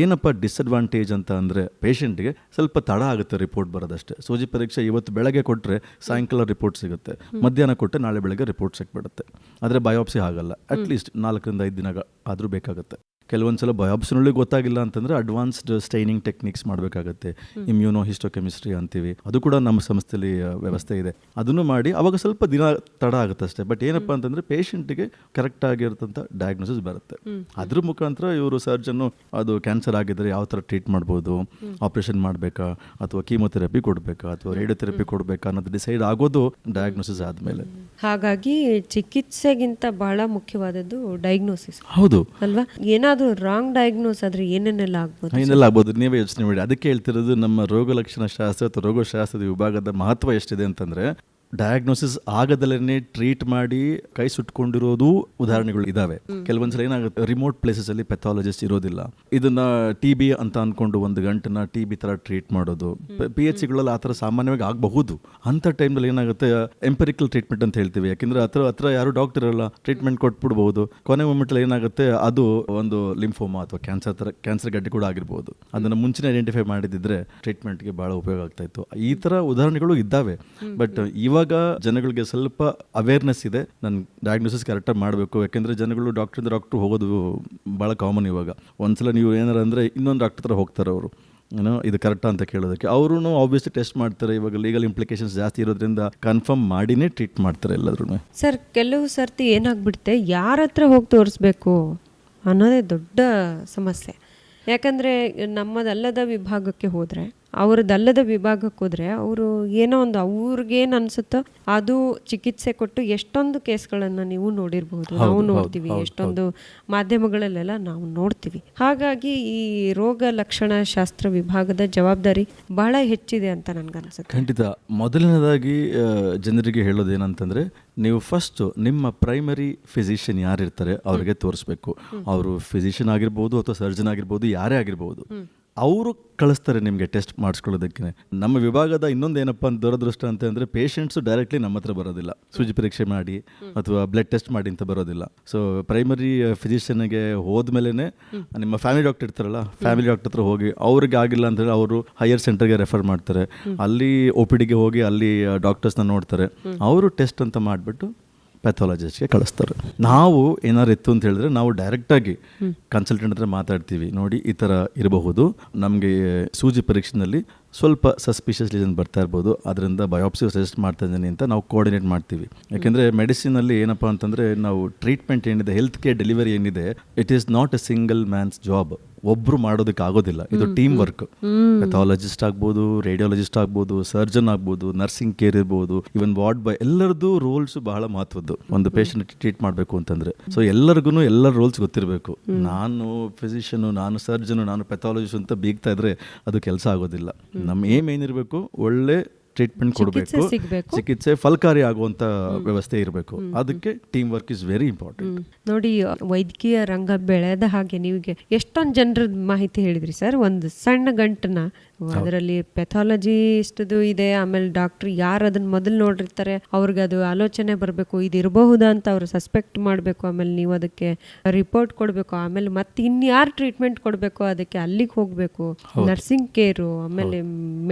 ಏನಪ್ಪ ಡಿಸ್ಅಡ್ವಾಂಟೇಜ್ ಅಂತ ಅಂದರೆ ಪೇಷಂಟ್ಗೆ ಸ್ವಲ್ಪ ತಡ ಆಗುತ್ತೆ ರಿಪೋರ್ಟ್ ಬರೋದಷ್ಟೇ. ಸೂಜಿ ಪರೀಕ್ಷೆ ಇವತ್ತು ಬೆಳಗ್ಗೆ ಕೊಟ್ಟರೆ ಸಾಯಂಕಾಲ ರಿಪೋರ್ಟ್ ಸಿಗುತ್ತೆ. ಮಧ್ಯಾಹ್ನ ಕೊಟ್ಟರೆ ನಾಳೆ ಬೆಳಗ್ಗೆ ರಿಪೋರ್ಟ್ ಸಿಕ್ಬಿಡುತ್ತೆ ಆದರೆ ಬಯೋಪ್ಸಿ ಆಗಲ್ಲ. ಅಟ್ಲೀಸ್ಟ್ ನಾಲ್ಕರಿಂದ ಐದು ದಿನ ಆದರೂ ಬೇಕಾಗುತ್ತೆ. ಕೆಲವೊಂದು ಸಲ ಬಯೋಪ್ಸಿನಲ್ಲಿ ಗೊತ್ತಾಗಿಲ್ಲ ಅಂತಂದ್ರೆ ಅಡ್ವಾನ್ಸ್ಡ್ ಸ್ಟೈನಿಂಗ್ ಟೆಕ್ನಿಕ್ಸ್ ಮಾಡಬೇಕಾಗತ್ತೆ. ಇಮ್ಯೂನೋ ಹಿಸ್ಟೋಕೆಮಿಸ್ಟ್ರಿ ಅಂತೀವಿ. ಅದು ಕೂಡ ನಮ್ಮ ಸಂಸ್ಥೆಯಲ್ಲಿ ವ್ಯವಸ್ಥೆ ಇದೆ. ಅದನ್ನು ಮಾಡಿ ಅವಾಗ ಸ್ವಲ್ಪ ದಿನ ತಡ ಆಗುತ್ತೆ ಅಷ್ಟೇ. ಬಟ್ ಏನಪ್ಪ ಅಂತಂದರೆ ಪೇಷಂಟಿಗೆ ಕರೆಕ್ಟ್ ಆಗಿರ್ತಂಥ ಡಯಾಗ್ನೋಸಿಸ್ ಬರುತ್ತೆ. ಅದ್ರ ಮುಖಾಂತರ ಇವರು ಸರ್ಜನ್ ಅದು ಕ್ಯಾನ್ಸರ್ ಆಗಿದ್ರೆ ಯಾವ ಥರ ಟ್ರೀಟ್ ಮಾಡ್ಬೋದು ಆಪರೇಷನ್ ಮಾಡಬೇಕಾ ಅಥವಾ ಕೀಮೊಥೆರಪಿ ಕೊಡಬೇಕಾ ಅಥವಾ ರೇಡಿಯೋಥೆರಪಿ ಕೊಡಬೇಕಾ ಅನ್ನೋದು ಡಿಸೈಡ್ ಆಗೋದು ಡಯಾಗ್ನೋಸಿಸ್ ಆದಮೇಲೆ. ಹಾಗಾಗಿ ಚಿಕಿತ್ಸೆಗಿಂತ ಬಹಳ ಮುಖ್ಯವಾದದ್ದು ಡಯಾಗ್ನೋಸಿಸ್ ಹೌದು. ಅಲ್ವಾ? ಏನಾದರೂ ರಾಂಗ್ ಡಯಾಗ್ನೋಸ್ ಆದರೆ ಏನೇನೆಲ್ಲ ಆಗ್ಬೋದು? ಏನೆಲ್ಲ ಆಗ್ಬೋದು? ನೀವೇ ಯೋಚನೆ ಮಾಡಿ. ಅದಕ್ಕೆ ಹೇಳ್ತಿರೋದು ನಮ್ಮ ರೋಗ ಲಕ್ಷಣ ಶಾಸ್ತ್ರ ಅಥವಾ ರೋಗಶಾಸ್ತ್ರದ ವಿಭಾಗದ ಮಹತ್ವ ಎಷ್ಟಿದೆ ಅಂತಂದ್ರೆ ಡಯಾಗ್ನೋಸಿಸ್ ಆಗದಲ್ಲೇ ಟ್ರೀಟ್ ಮಾಡಿ ಕೈ ಸುಟ್ಕೊಂಡಿರೋದು ಉದಾಹರಣೆಗಳು ಇದಾವೆ. ಕೆಲವೊಂದ್ಸಲ ಏನಾಗುತ್ತೆ ರಿಮೋಟ್ ಪ್ಲೇಸಸ್ ಅಲ್ಲಿ ಪೆಥಾಲಜಿಸ್ಟ್ ಇರೋದಿಲ್ಲ. ಇದನ್ನ ಟಿ ಬಿ ಅಂತ ಅನ್ಕೊಂಡು ಒಂದು ಗಂಟನ್ನ ಟಿ ಬಿ ತರ ಟ್ರೀಟ್ ಮಾಡೋದು. ಪಿ ಎಚ್ ಸಿಗಳಲ್ಲಿ ಆ ಥರ ಸಾಮಾನ್ಯವಾಗಿ ಆಗಬಹುದು. ಅಂತ ಟೈಮ್ನಲ್ಲಿ ಏನಾಗುತ್ತೆ ಎಂಪೆರಿಕಲ್ ಟ್ರೀಟ್ಮೆಂಟ್ ಅಂತ ಹೇಳ್ತೀವಿ. ಯಾಕಂದ್ರೆ ಹತ್ರ ಹತ್ರ ಯಾರು ಡಾಕ್ಟರ್ ಇರಲ್ಲ ಟ್ರೀಟ್ಮೆಂಟ್ ಕೊಟ್ಬಿಡ್ಬೋದು. ಕೊನೆ ಮೊಮೆಂಟಲ್ಲಿ ಏನಾಗುತ್ತೆ ಅದು ಒಂದು ಲಿಂಫೋಮಾ ಅಥವಾ ಕ್ಯಾನ್ಸರ್ ತರ ಕ್ಯಾನ್ಸರ್ ಗಡ್ಡೆ ಕೂಡ ಆಗಿರ್ಬೋದು. ಅದನ್ನು ಮುಂಚೆ ಐಡೆಂಟಿಫೈ ಮಾಡಿದ್ರೆ ಟ್ರೀಟ್ಮೆಂಟ್ಗೆ ಬಹಳ ಉಪಯೋಗ ಆಗ್ತಾ ಇತ್ತು. ಈ ತರ ಉದಾಹರಣೆಗಳು ಇದ್ದಾವೆ. ಬಟ್ ಇವಾಗ ಜನಗಳಿಗೆ ಸ್ವಲ್ಪ ಅವೇರ್ನೆಸ್ ಇದೆ. ನನ್ನ ಡಯಾಗ್ನೋಸಿಸ್ ಕರೆಕ್ಟಾಗಿ ಮಾಡಬೇಕು. ಯಾಕೆಂದರೆ ಜನಗಳು ಡಾಕ್ಟ್ರಿಂದ ಡಾಕ್ಟ್ರು ಹೋಗೋದು ಭಾಳ ಕಾಮನ್ ಇವಾಗ. ಒಂದ್ಸಲ ನೀವು ಏನಾರ ಅಂದರೆ ಇನ್ನೊಂದು ಡಾಕ್ಟರ್ ಹತ್ರ ಹೋಗ್ತಾರೆ ಅವರು. ಏನೋ ಇದು ಕರೆಕ್ಟಾ ಅಂತ ಕೇಳೋದಕ್ಕೆ. ಅವರು ಆಬ್ವಿಯಸ್ಲಿ ಟೆಸ್ಟ್ ಮಾಡ್ತಾರೆ. ಇವಾಗ ಲೀಗಲ್ ಇಂಪ್ಲಿಕೇಶನ್ಸ್ ಜಾಸ್ತಿ ಇರೋದ್ರಿಂದ ಕನ್ಫರ್ಮ್ ಮಾಡಿನೇ ಟ್ರೀಟ್ ಮಾಡ್ತಾರೆ ಎಲ್ಲರೂ ಸರ್ ಕೆಲವು ಸರ್ತಿ ಏನಾಗ್ಬಿಡುತ್ತೆ? ಯಾರ ಹತ್ರ ಹೋಗಿ ತೋರಿಸ್ಬೇಕು ಅನ್ನೋದೇ ದೊಡ್ಡ ಸಮಸ್ಯೆ. ಯಾಕಂದರೆ ನಮ್ಮದಲ್ಲದ ವಿಭಾಗಕ್ಕೆ ಹೋದರೆ ಅವ್ರದ್ದಲ್ಲದ ವಿಭಾಗಕ್ಕೆ ಹೋದರೆ ಅವರು ಏನೋ ಒಂದು ಅವ್ರಿಗೇನು ಅನಿಸುತ್ತೋ ಅದು ಚಿಕಿತ್ಸೆ ಕೊಟ್ಟು ಎಷ್ಟೊಂದು ಕೇಸ್ಗಳನ್ನು ನೀವು ನೋಡಿರ್ಬೋದು. ನಾವು ನೋಡ್ತೀವಿ ಎಷ್ಟೊಂದು ಮಾಧ್ಯಮಗಳಲ್ಲೆಲ್ಲ ನಾವು ನೋಡ್ತೀವಿ. ಹಾಗಾಗಿ ಈ ರೋಗ ಲಕ್ಷಣ ಶಾಸ್ತ್ರ ವಿಭಾಗದ ಜವಾಬ್ದಾರಿ ಬಹಳ ಹೆಚ್ಚಿದೆ ಅಂತ ನನಗನ್ಸುತ್ತೆ. ಖಂಡಿತ. ಮೊದಲನೇದಾಗಿ ಜನರಿಗೆ ಹೇಳೋದು ಏನಂತಂದ್ರೆ ನೀವು ಫಸ್ಟ್ ನಿಮ್ಮ ಪ್ರೈಮರಿ ಫಿಸಿಷಿಯನ್ ಯಾರಿರ್ತಾರೆ ಅವರಿಗೆ ತೋರಿಸ್ಬೇಕು. ಅವರು ಫಿಸಿಷಿಯನ್ ಆಗಿರ್ಬೋದು ಅಥವಾ ಸರ್ಜನ್ ಆಗಿರ್ಬೋದು ಯಾರೇ ಆಗಿರ್ಬೋದು. ಅವರು ಕಳಿಸ್ತಾರೆ ನಿಮಗೆ ಟೆಸ್ಟ್ ಮಾಡಿಸ್ಕೊಳ್ಳೋದಕ್ಕೆ. ನಮ್ಮ ವಿಭಾಗದ ಇನ್ನೊಂದು ಏನಪ್ಪ ಅಂತ ದುರದೃಷ್ಟ ಅಂತ ಅಂದರೆ ಪೇಷಂಟ್ಸು ಡೈರೆಕ್ಟ್ಲಿ ನಮ್ಮ ಹತ್ರ ಬರೋದಿಲ್ಲ. ಸೂಜಿ ಪರೀಕ್ಷೆ ಮಾಡಿ ಅಥವಾ ಬ್ಲಡ್ ಟೆಸ್ಟ್ ಮಾಡಿ ಅಂತ ಬರೋದಿಲ್ಲ. ಸೊ ಪ್ರೈಮರಿ ಫಿಸಿಷಿಯನ್ಗೆ ಹೋದ್ಮೇಲೆ ನಿಮ್ಮ ಫ್ಯಾಮಿಲಿ ಡಾಕ್ಟರ್ ಇರ್ತಾರಲ್ಲ ಫ್ಯಾಮಿಲಿ ಡಾಕ್ಟರ್ ಹತ್ರ ಹೋಗಿ ಅವ್ರಿಗೆ ಆಗಿಲ್ಲ ಅಂತ ಹೇಳಿ ಅವರು ಹೈಯರ್ ಸೆಂಟರ್ಗೆ ರೆಫರ್ ಮಾಡ್ತಾರೆ. ಅಲ್ಲಿ ಒ ಪಿ ಡಿಗೆ ಹೋಗಿ ಅಲ್ಲಿ ಡಾಕ್ಟರ್ಸ್ನ ನೋಡ್ತಾರೆ. ಅವರು ಟೆಸ್ಟ್ ಅಂತ ಮಾಡಿಬಿಟ್ಟು ಪ್ಯಾಥಾಲಜಿಸ್ಟ್ಗೆ ಕಳಿಸ್ತಾರೆ. ನಾವು ಏನಾರು ಇತ್ತು ಅಂತ ಹೇಳಿದ್ರೆ ನಾವು ಡೈರೆಕ್ಟಾಗಿ ಕನ್ಸಲ್ಟೆಂಟ್ ಹತ್ರ ಮಾತಾಡ್ತೀವಿ. ನೋಡಿ ಈ ಥರ ಇರಬಹುದು. ನಮಗೆ ಸೂಜಿ ಪರೀಕ್ಷೆನಲ್ಲಿ ಸ್ವಲ್ಪ ಸಸ್ಪಿಷಿಯಸ್ ಲೀಸನ್ ಬರ್ತಾ ಇರ್ಬೋದು. ಅದರಿಂದ ಬಯೋಪ್ಸಿ ಸಜೆಸ್ಟ್ ಮಾಡ್ತಾ ಇದ್ದೀನಿ ಅಂತ ನಾವು ಕೋಆರ್ಡಿನೇಟ್ ಮಾಡ್ತೀವಿ. ಯಾಕೆಂದರೆ ಮೆಡಿಸಿನಲ್ಲಿ ಏನಪ್ಪ ಅಂತಂದರೆ ನಾವು ಟ್ರೀಟ್ಮೆಂಟ್ ಏನಿದೆ ಹೆಲ್ತ್ ಕೇರ್ ಡೆಲಿವರಿ ಏನಿದೆ it is not a single man's job ಒಬ್ರು ಮಾಡೋದಕ್ಕೆ ಆಗೋದಿಲ್ಲ. ಇದು ಟೀಮ್ ವರ್ಕ್ ಪೆಥಾಲಜಿಸ್ಟ್ ಆಗ್ಬೋದು ರೇಡಿಯಾಲಜಿಸ್ಟ್ ಆಗ್ಬೋದು ಸರ್ಜನ್ ಆಗ್ಬೋದು ನರ್ಸಿಂಗ್ ಕೇರ್ ಇರ್ಬೋದು ಇವನ್ ವಾರ್ಡ್ ಬಾಯ್ ಎಲ್ಲರದ್ದು ರೋಲ್ಸ್ ಬಹಳ ಮಹತ್ವದ್ದು. ಒಂದು ಪೇಷಂಟ್ ಟ್ರೀಟ್ ಮಾಡಬೇಕು ಅಂತಂದ್ರೆ. ಸೊ ಎಲ್ಲರಿಗೂ ಎಲ್ಲ ರೋಲ್ಸ್ ಗೊತ್ತಿರಬೇಕು. ನಾನು ಫಿಸಿಷಿಯನ್ ನಾನು ಸರ್ಜನ್ ನಾನು ಪೆಥಾಲಜಿಸ್ಟ್ ಅಂತ ಬೀಗ್ತಾ ಇದ್ರೆ ಅದು ಕೆಲಸ ಆಗೋದಿಲ್ಲ. ನಮ್ಮ ಏಮ್ ಏನಿರಬೇಕು ಒಳ್ಳೆ ಟ್ರೀಟ್ಮೆಂಟ್ ಕೊಡಬೇಕು ಚಿಕಿತ್ಸೆ ಫಲಕಾರಿ ಆಗುವಂತ ವ್ಯವಸ್ಥೆ ಇರಬೇಕು. ಅದಕ್ಕೆ team work is very important ನೋಡಿ ವೈದ್ಯಕೀಯ ರಂಗ ಬೆಳೆದ ಹಾಗೆ ನೀವಿಗೆ ಎಷ್ಟೊಂದು ಜನರ ಮಾಹಿತಿ ಹೇಳಿದ್ರಿ ಸರ್. ಒಂದು ಸಣ್ಣ ಗಂಟನ ಅದರಲ್ಲಿ ಪೆಥಾಲಜಿಸ್ಟ್ದು ಇದೆ. ಆಮೇಲೆ ಡಾಕ್ಟರ್ ಯಾರು ಅದನ್ನ ಮೊದಲು ನೋಡಿರ್ತಾರೆ ಅವ್ರಿಗೆ ಅದು ಆಲೋಚನೆ ಬರಬೇಕು ಇದು ಇರಬಹುದಾ ಅಂತ ಅವ್ರು ಸಸ್ಪೆಕ್ಟ್ ಮಾಡಬೇಕು. ಆಮೇಲೆ ನೀವು ಅದಕ್ಕೆ ರಿಪೋರ್ಟ್ ಕೊಡಬೇಕು. ಆಮೇಲೆ ಮತ್ತೆ ಇನ್ಯಾರು ಟ್ರೀಟ್ಮೆಂಟ್ ಕೊಡಬೇಕು ಅದಕ್ಕೆ ಅಲ್ಲಿಗೆ ಹೋಗಬೇಕು. ನರ್ಸಿಂಗ್ ಕೇರು ಆಮೇಲೆ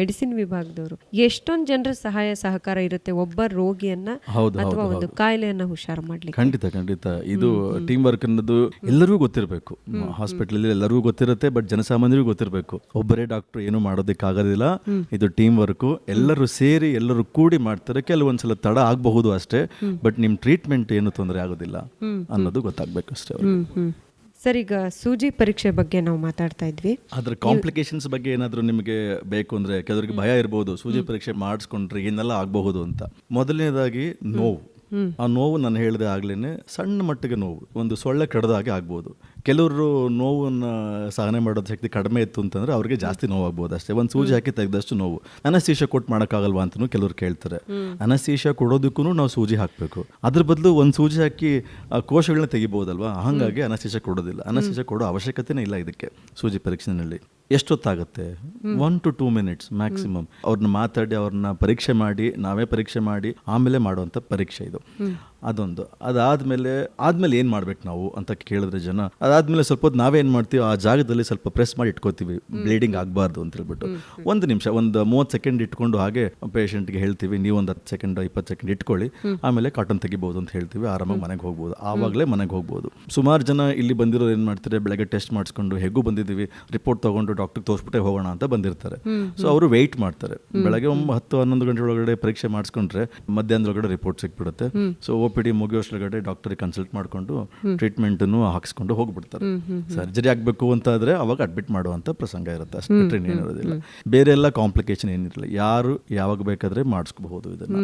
ಮೆಡಿಸಿನ್ ವಿಭಾಗದವರು. ಎಷ್ಟೊಂದು ಜನರ ಸಹಾಯ ಸಹಕಾರ ಇರುತ್ತೆ ಒಬ್ಬ ರೋಗಿಯನ್ನ ಹೌದು, ಅಥವಾ ಒಂದು ಕಾಯಿಲೆಯನ್ನ ಹುಷಾರು ಮಾಡ್ಲಿಕ್ಕೆ. ಖಂಡಿತ ಖಂಡಿತ. ಇದು ಟೀಮ್ ವರ್ಕ್ ಅನ್ನೋದು ಎಲ್ಲರಿಗೂ ಗೊತ್ತಿರಬೇಕು. ಹಾಸ್ಪಿಟಲ್ ಎಲ್ಲರಿಗೂ ಗೊತ್ತಿರುತ್ತೆ ಬಟ್ ಜನಸಾಮಾನ್ಯರಿಗೂ ಗೊತ್ತಿರಬೇಕು. ಒಬ್ಬರೇ ಡಾಕ್ಟರ್ ಏನು ಮಾಡೋದಕ್ಕೆ ಆಗೋದಿಲ್ಲ. ಇದು ಟೀಮ್ ವರ್ಕು ಎಲ್ಲರೂ ಸೇರಿ ಎಲ್ಲರೂ ಕೂಡಿ ಮಾಡ್ತಾರೆ. ಕೆಲವೊಂದ್ಸಲ ತಡ ಆಗಬಹುದು ಅಷ್ಟೇ. ಬಟ್ ನಿಮ್ಮ ಟ್ರೀಟ್ಮೆಂಟ್ ಏನು ತೊಂದರೆ ಆಗೋದಿಲ್ಲ ಅನ್ನೋದು ಗೊತ್ತಾಗ್ಬೇಕು ಅಷ್ಟೇ ಸರ್ ಈಗ ಸೂಜಿ ಪರೀಕ್ಷೆ ಬಗ್ಗೆ ನಾವು ಮಾತಾಡ್ತಾ ಇದ್ವಿ. ಅದ್ರ ಕಾಂಪ್ಲಿಕೇಶನ್ಸ್ ಬಗ್ಗೆ ಏನಾದರೂ ನಿಮಗೆ ಬೇಕು ಅಂದ್ರೆ ಕೆಲವರಿಗೆ ಭಯ ಇರ್ಬೋದು ಸೂಜಿ ಪರೀಕ್ಷೆ ಮಾಡಿಸ್ಕೊಂಡ್ರೆ ಏನೆಲ್ಲ ಆಗಬಹುದು ಅಂತ. ಮೊದಲನೇದಾಗಿ ನೋವು. ಆ ನೋವು ನಾನು ಹೇಳಿದೆ ಆಗ್ಲೇನೆ ಸಣ್ಣ ಮಟ್ಟಿಗೆ ನೋವು. ಒಂದು ಸೊಳ್ಳೆ ಕಡ್ದ ಹಾಗೆ ಆಗ್ಬೋದು. ಕೆಲವರು ನೋವನ್ನ ಸಹನೆ ಮಾಡೋದು ಶಕ್ತಿ ಕಡಿಮೆ ಇತ್ತು ಅಂತಂದ್ರೆ ಅವ್ರಿಗೆ ಜಾಸ್ತಿ ನೋವಾಗ್ಬೋದು ಅಷ್ಟೇ. ಒಂದು ಸೂಜಿ ಹಾಕಿ ತೆಗೆದಷ್ಟು ನೋವು. ಅನಸ್ತೀಶ ಕೊಟ್ಟು ಮಾಡೋಕ್ಕಾಗಲ್ವಾ ಅಂತಲೂ ಕೆಲವ್ರು ಕೇಳ್ತಾರೆ. ಅನಸ್ತೀಶ ಕೊಡೋದಕ್ಕೂ ನಾವು ಸೂಜಿ ಹಾಕಬೇಕು. ಅದ್ರ ಬದಲು ಒಂದು ಸೂಜಿ ಹಾಕಿ ಕೋಶಗಳನ್ನ ತೆಗಿಬೋದಲ್ವಾ? ಹಾಗಾಗಿ ಅನಸ್ತೀಶ ಕೊಡೋದಿಲ್ಲ. ಅನಸ್ತೀಶ ಕೊಡೋ ಅವಶ್ಯಕತೆನೇ ಇಲ್ಲ ಇದಕ್ಕೆ ಸೂಜಿ ಪರೀಕ್ಷೆನಲ್ಲಿ. ಎಷ್ಟೊತ್ತಾಗುತ್ತೆ? One to two minutes maximum ಅವ್ರನ್ನ ಮಾತಾಡಿ ಅವ್ರನ್ನ ಪರೀಕ್ಷೆ ಮಾಡಿ ನಾವೇ ಪರೀಕ್ಷೆ ಮಾಡಿ ಆಮೇಲೆ ಮಾಡುವಂಥ ಪರೀಕ್ಷೆ ಇದು. ಅದೊಂದು. ಅದಾದ್ಮೇಲೆ ಆದ್ಮೇಲೆ ಏನು ಮಾಡ್ಬೇಕು ನಾವು ಅಂತ ಕೇಳಿದ್ರೆ ಜನ ಅದಾದ್ಮೇಲೆ ಸ್ವಲ್ಪ ಹೊತ್ತು ನಾವೇನ್ ಮಾಡ್ತೀವಿ ಆ ಜಾಗದಲ್ಲಿ ಸ್ವಲ್ಪ ಪ್ರೆಸ್ ಮಾಡಿ ಇಟ್ಕೋತೀವಿ. ಬ್ಲೀಡಿಂಗ್ ಆಗಬಾರ್ದು ಅಂತ ಹೇಳ್ಬಿಟ್ಟು ಒಂದು ನಿಮಿಷ ಒಂದು ಮೂವತ್ತು ಸೆಕೆಂಡ್ ಇಟ್ಕೊಂಡು ಹಾಗೆ ಪೇಷಂಟ್ಗೆ ಹೇಳ್ತೀವಿ ನೀವು ಒಂದು ಹತ್ತು ಸೆಕೆಂಡ್ ಇಪ್ಪತ್ತು ಸೆಕೆಂಡ್ ಇಟ್ಕೊಳ್ಳಿ. ಆಮೇಲೆ ಕಾಟನ್ ತೆಗಿಬೋದು ಅಂತ ಹೇಳ್ತೀವಿ. ಆರಾಮಾಗಿ ಮನೆಗೆ ಹೋಗ್ಬೋದು. ಆವಾಗಲೇ ಮನೆಗೆ ಹೋಗ್ಬೋದು. ಸುಮಾರು ಜನ ಇಲ್ಲಿ ಬಂದಿರೋರು ಏನು ಮಾಡ್ತಾರೆ ಬೆಳಗ್ಗೆ ಟೆಸ್ಟ್ ಮಾಡಿಸ್ಕೊಂಡು ಹೇಗೂ ಬಂದಿದ್ದೀವಿ ರಿಪೋರ್ಟ್ ತೊಗೊಂಡು ಡಾಕ್ಟರ್ ತೋರಿಸ್ಬಿಟ್ಟೆ ಹೋಗೋಣ ಅಂತ ಬಂದಿರ್ತಾರೆ. ಸೊ ಅವರು ವೆಯ್ಟ್ ಮಾಡ್ತಾರೆ. ಬೆಳಗ್ಗೆ ಒಂದು ಹತ್ತು ಹನ್ನೊಂದು ಗಂಟೆ ಒಳಗಡೆ ಪರೀಕ್ಷೆ ಮಾಡಿಸ್ಕೊಂಡ್ರೆ ಮಧ್ಯಾಹ್ನದೊಳಗಡೆ ರಿಪೋರ್ಟ್ ಸಿಕ್ಬಿಡುತ್ತೆ. ಸೊ ಪಿ ಡಿ ಮುಗಿಯೋಷ್ಟ್ರಗಡೆ ಡಾಕ್ಟರಿಗೆ ಕನ್ಸಲ್ಟ್ ಮಾಡಿಕೊಂಡು ಟ್ರೀಟ್ಮೆಂಟನ್ನು ಹಾಕಿಸ್ಕೊಂಡು ಹೋಗ್ಬಿಡ್ತಾರೆ. ಸರ್ಜರಿ ಆಗಬೇಕು ಅಂತ ಆದರೆ ಅವಾಗ ಅಡ್ಮಿಟ್ ಮಾಡುವಂಥ ಪ್ರಸಂಗ ಇರುತ್ತೆ ಅಷ್ಟು ಬಿಟ್ರೆ ಏನಿರೋದಿಲ್ಲ ಬೇರೆ ಎಲ್ಲ ಕಾಂಪ್ಲಿಕೇಶನ್ ಏನಿರಲ್ಲ ಯಾರು ಯಾವಾಗ ಬೇಕಾದ್ರೆ ಮಾಡಿಸ್ಕೋಬಹುದು ಇದನ್ನ.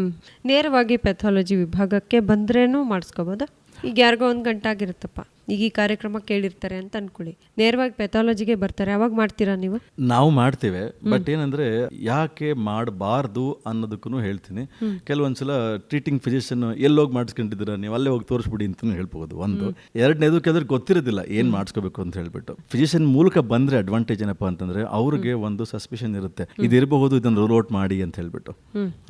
ನೇರವಾಗಿ ಪೆಥಾಲಜಿ ವಿಭಾಗಕ್ಕೆ ಬಂದ್ರೇನು ಮಾಡಿಸ್ಕೋಬೋದಾ? ಈಗ ಯಾರಿಗೋ ಒಂದು ಗಂಟೆ ಆಗಿರುತ್ತಪ್ಪ ಈಗ ಈ ಕಾರ್ಯಕ್ರಮ ಕೇಳಿರ್ತಾರೆ ಅಂತ ಅನ್ಕೊಳ್ಳಿ. ನೇರವಾಗಿ ಪೆಥಾಲಜಿಗೆ ಬರ್ತಾರೆ. ಅವಾಗ ಮಾಡ್ತೀರಾ ನೀವು? ನಾವು ಮಾಡ್ತೇವೆ. ಬಟ್ ಏನಂದ್ರೆ ಯಾಕೆ ಮಾಡಬಾರ್ದು ಅನ್ನೋದಕ್ಕೂ ಹೇಳ್ತೀನಿ. ಕೆಲವೊಂದ್ಸಲ ಟ್ರೀಟಿಂಗ್ ಫಿಸಿಷಿಯನ್ ಎಲ್ಲೋಗಿ ಮಾಡಿಸ್ಕೊಂಡಿದ್ದೀರಾ? ನೀವು ಅಲ್ಲೇ ಹೋಗಿ ತೋರಿಸ್ಬಿಡಿ ಅಂತ ಹೇಳ್ಬೋದು. ಒಂದು. ಎರಡನೇದು ಕೆಲವ್ರಿಗೆ ಗೊತ್ತಿರೋದಿಲ್ಲ ಏನು ಮಾಡಿಸ್ಕೋಬೇಕು ಅಂತ ಹೇಳ್ಬಿಟ್ಟು. ಫಿಸಿಷಿಯನ್ ಮೂಲಕ ಬಂದ್ರೆ ಅಡ್ವಾಂಟೇಜ್ ಏನಪ್ಪ ಅಂತಂದ್ರೆ ಅವ್ರಿಗೆ ಒಂದು ಸಸ್ಪಿಷನ್ ಇರುತ್ತೆ. ಇದಿರಬಹುದು ಇದನ್ನ ರೂಲ್ ಔಟ್ ಮಾಡಿ ಅಂತ ಹೇಳ್ಬಿಟ್ಟು.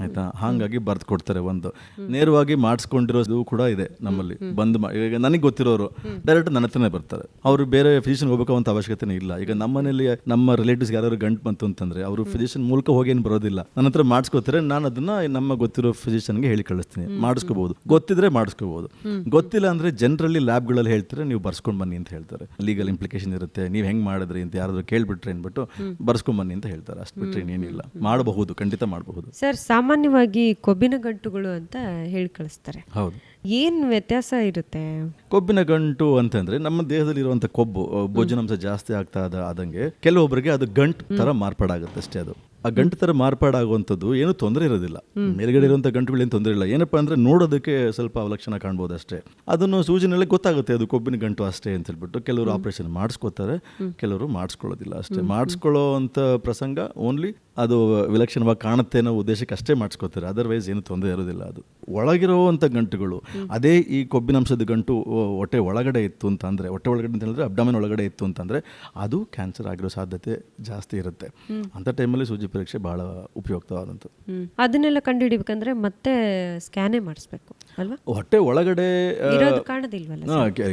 ಆಯ್ತಾ? ಹಾಗಾಗಿ ಬರ್ದು ಕೊಡ್ತಾರೆ ಒಂದು. ನೇರವಾಗಿ ಮಾಡಿಸ್ಕೊಂಡಿರೋದು ಕೂಡ ಇದೆ ನಮ್ಮಲ್ಲಿ. ಬಂದು ನನಗೆ ಗೊತ್ತಿರೋರು. ಡೈರೆಕ್ಟ್ ನನ್ನ ಹತ್ರನೇ ಬರ್ತಾರೆ. ಅವರು ಬೇರೆ ಫಿಸಿಷಿಯನ್ ಹೋಗ್ಬೇಕು ಅಂತ ಅವಶ್ಯಕತೆ ಇಲ್ಲ. ಈಗ ನಮ್ಮ ಮನೇಲಿ ನಮ್ಮ ರಿಲೇಟಿವ್ಸ್ ಯಾರು ಗಂಟು ಬಂತು ಅಂತಂದ್ರೆ ಅವರು ಫಿಸಿಷಿಯನ್ ಮೂಲಕ ಹೋಗಿ ಏನು ಬರೋದಿಲ್ಲ. ನನ್ನ ಹತ್ರ ಮಾಡಿಸ್ಕೋತಾರೆ ನಾನು ಅದನ್ನ ನಮ್ಮ ಗೊತ್ತಿರೋ ಫಿಸಿಷಿಯನ್ಗೆ ಹೇಳಿ ಕಳಿಸ್ತೀನಿ. ಮಾಡಿಸ್ಕೋಬಹುದು ಗೊತ್ತಿದ್ರೆ ಮಾಡಿಸ್ಕೋಬಹುದು ಗೊತ್ತಿಲ್ಲ ಅಂದ್ರೆ ಜನರಲಿ ಲ್ಯಾಬ್ಗಳಲ್ಲಿ ಹೇಳ್ತಾರೆ ನೀವು ಬರ್ಸ್ಕೊಂಡ್ ಬನ್ನಿ ಅಂತ ಹೇಳ್ತಾರೆ. ಲೀಗಲ್ ಇಂಪ್ಲಿಕೇಶನ್ ಇರುತ್ತೆ ನೀವು ಹೆಂಗ್ ಮಾಡಿದ್ರಿ ಅಂತ ಯಾರಾದ್ರೂ ಕೇಳ್ಬಿಟ್ರೆ ಅಂದ್ಬಿಟ್ಟು ಬರ್ಸ್ಕೊಂಡ್ ಬನ್ನಿ ಅಂತ ಹೇಳ್ತಾರೆ. ಅಷ್ಟು ಬಿಟ್ರೆ ಏನಿಲ್ಲ ಮಾಡಬಹುದು ಖಂಡಿತ ಮಾಡಬಹುದು. ಸರ್ ಸಾಮಾನ್ಯವಾಗಿ ಕೊಬ್ಬಿನ ಗಂಟುಗಳು ಅಂತ ಹೇಳಿ ಕಳಿಸ್ತಾರೆ. ಹೌದು. ಏನು ವ್ಯತ್ಯಾಸ ಇರುತ್ತೆ? ಕೊಬ್ಬಿನ ಗಂಟು ಅಂತಂದ್ರೆ ನಮ್ಮ ದೇಹದಲ್ಲಿ ಇರುವಂತ ಕೊಬ್ಬು ಭೋಜನಾಂಶ ಜಾಸ್ತಿ ಆಗ್ತಾ ಆದ ಆದಂಗೆ ಕೆಲವೊಬ್ಬರಿಗೆ ಅದು ಗಂಟು ತರ ಮಾರ್ಪಾಡಾಗುತ್ತೆ ಅಷ್ಟೇ ಅದು. ಆ ಗಂಟು ಥರ ಮಾರ್ಪಾಡಾಗುವಂಥದ್ದು ಏನು ತೊಂದರೆ ಇರೋದಿಲ್ಲ. ಮೇಲ್ಗಡೆ ಇರುವಂಥ ಗಂಟುಗಳು ಏನು ತೊಂದರೆ ಇಲ್ಲ. ಏನಪ್ಪ ಅಂದರೆ ನೋಡೋದಕ್ಕೆ ಸ್ವಲ್ಪ ಅವಲಕ್ಷಣ ಕಾಣ್ಬೋದು ಅಷ್ಟೇ. ಅದನ್ನು ಸೂಜಿನಲ್ಲೇ ಗೊತ್ತಾಗುತ್ತೆ ಅದು ಕೊಬ್ಬಿನ ಗಂಟು ಅಷ್ಟೇ ಅಂತ ಹೇಳ್ಬಿಟ್ಟು ಕೆಲವರು ಆಪರೇಷನ್ ಮಾಡಿಸ್ಕೋತಾರೆ. ಕೆಲವರು ಮಾಡಿಸ್ಕೊಳ್ಳೋದಿಲ್ಲ ಅಷ್ಟೇ. ಮಾಡಿಸ್ಕೊಳ್ಳೋ ಅಂಥ ಪ್ರಸಂಗ ಓನ್ಲಿ ಅದು ವಿಲಕ್ಷಣವಾಗಿ ಕಾಣುತ್ತೆ ಅನ್ನೋ ಉದ್ದೇಶಕ್ಕೆ ಅಷ್ಟೇ ಮಾಡಿಸ್ಕೋತಾರೆ. ಅದರ್ವೈಸ್ ಏನು ತೊಂದರೆ ಇರೋದಿಲ್ಲ ಅದು. ಒಳಗಿರುವಂಥ ಗಂಟುಗಳು ಅದೇ ಈ ಕೊಬ್ಬಿನಂಶದ ಗಂಟು ಹೊಟ್ಟೆ ಒಳಗಡೆ ಇತ್ತು ಅಂತ ಅಂದರೆ ಹೊಟ್ಟೆ ಒಳಗಡೆ ಅಂತ ಹೇಳಿದ್ರೆ ಅಬ್ಡಮನ್ ಒಳಗಡೆ ಇತ್ತು ಅಂತಂದರೆ ಅದು ಕ್ಯಾನ್ಸರ್ ಆಗಿರೋ ಸಾಧ್ಯತೆ ಜಾಸ್ತಿ ಇರುತ್ತೆ. ಅಂಥ ಟೈಮಲ್ಲಿ ಸೂಜಿ ಪರೀಕ್ಷೆ ಬಹಳ ಉಪಯುಕ್ತವಾದಂಥದ್ದು. ಹ್ಮ್. ಅದನ್ನೆಲ್ಲ ಕಂಡುಹಿಡಿಬೇಕಂದ್ರೆ ಮತ್ತೆ ಸ್ಕ್ಯಾನೇ ಮಾಡಿಸ್ಬೇಕು ಅಲ್ವಾ? ಹೊಟ್ಟೆ ಒಳಗಡೆ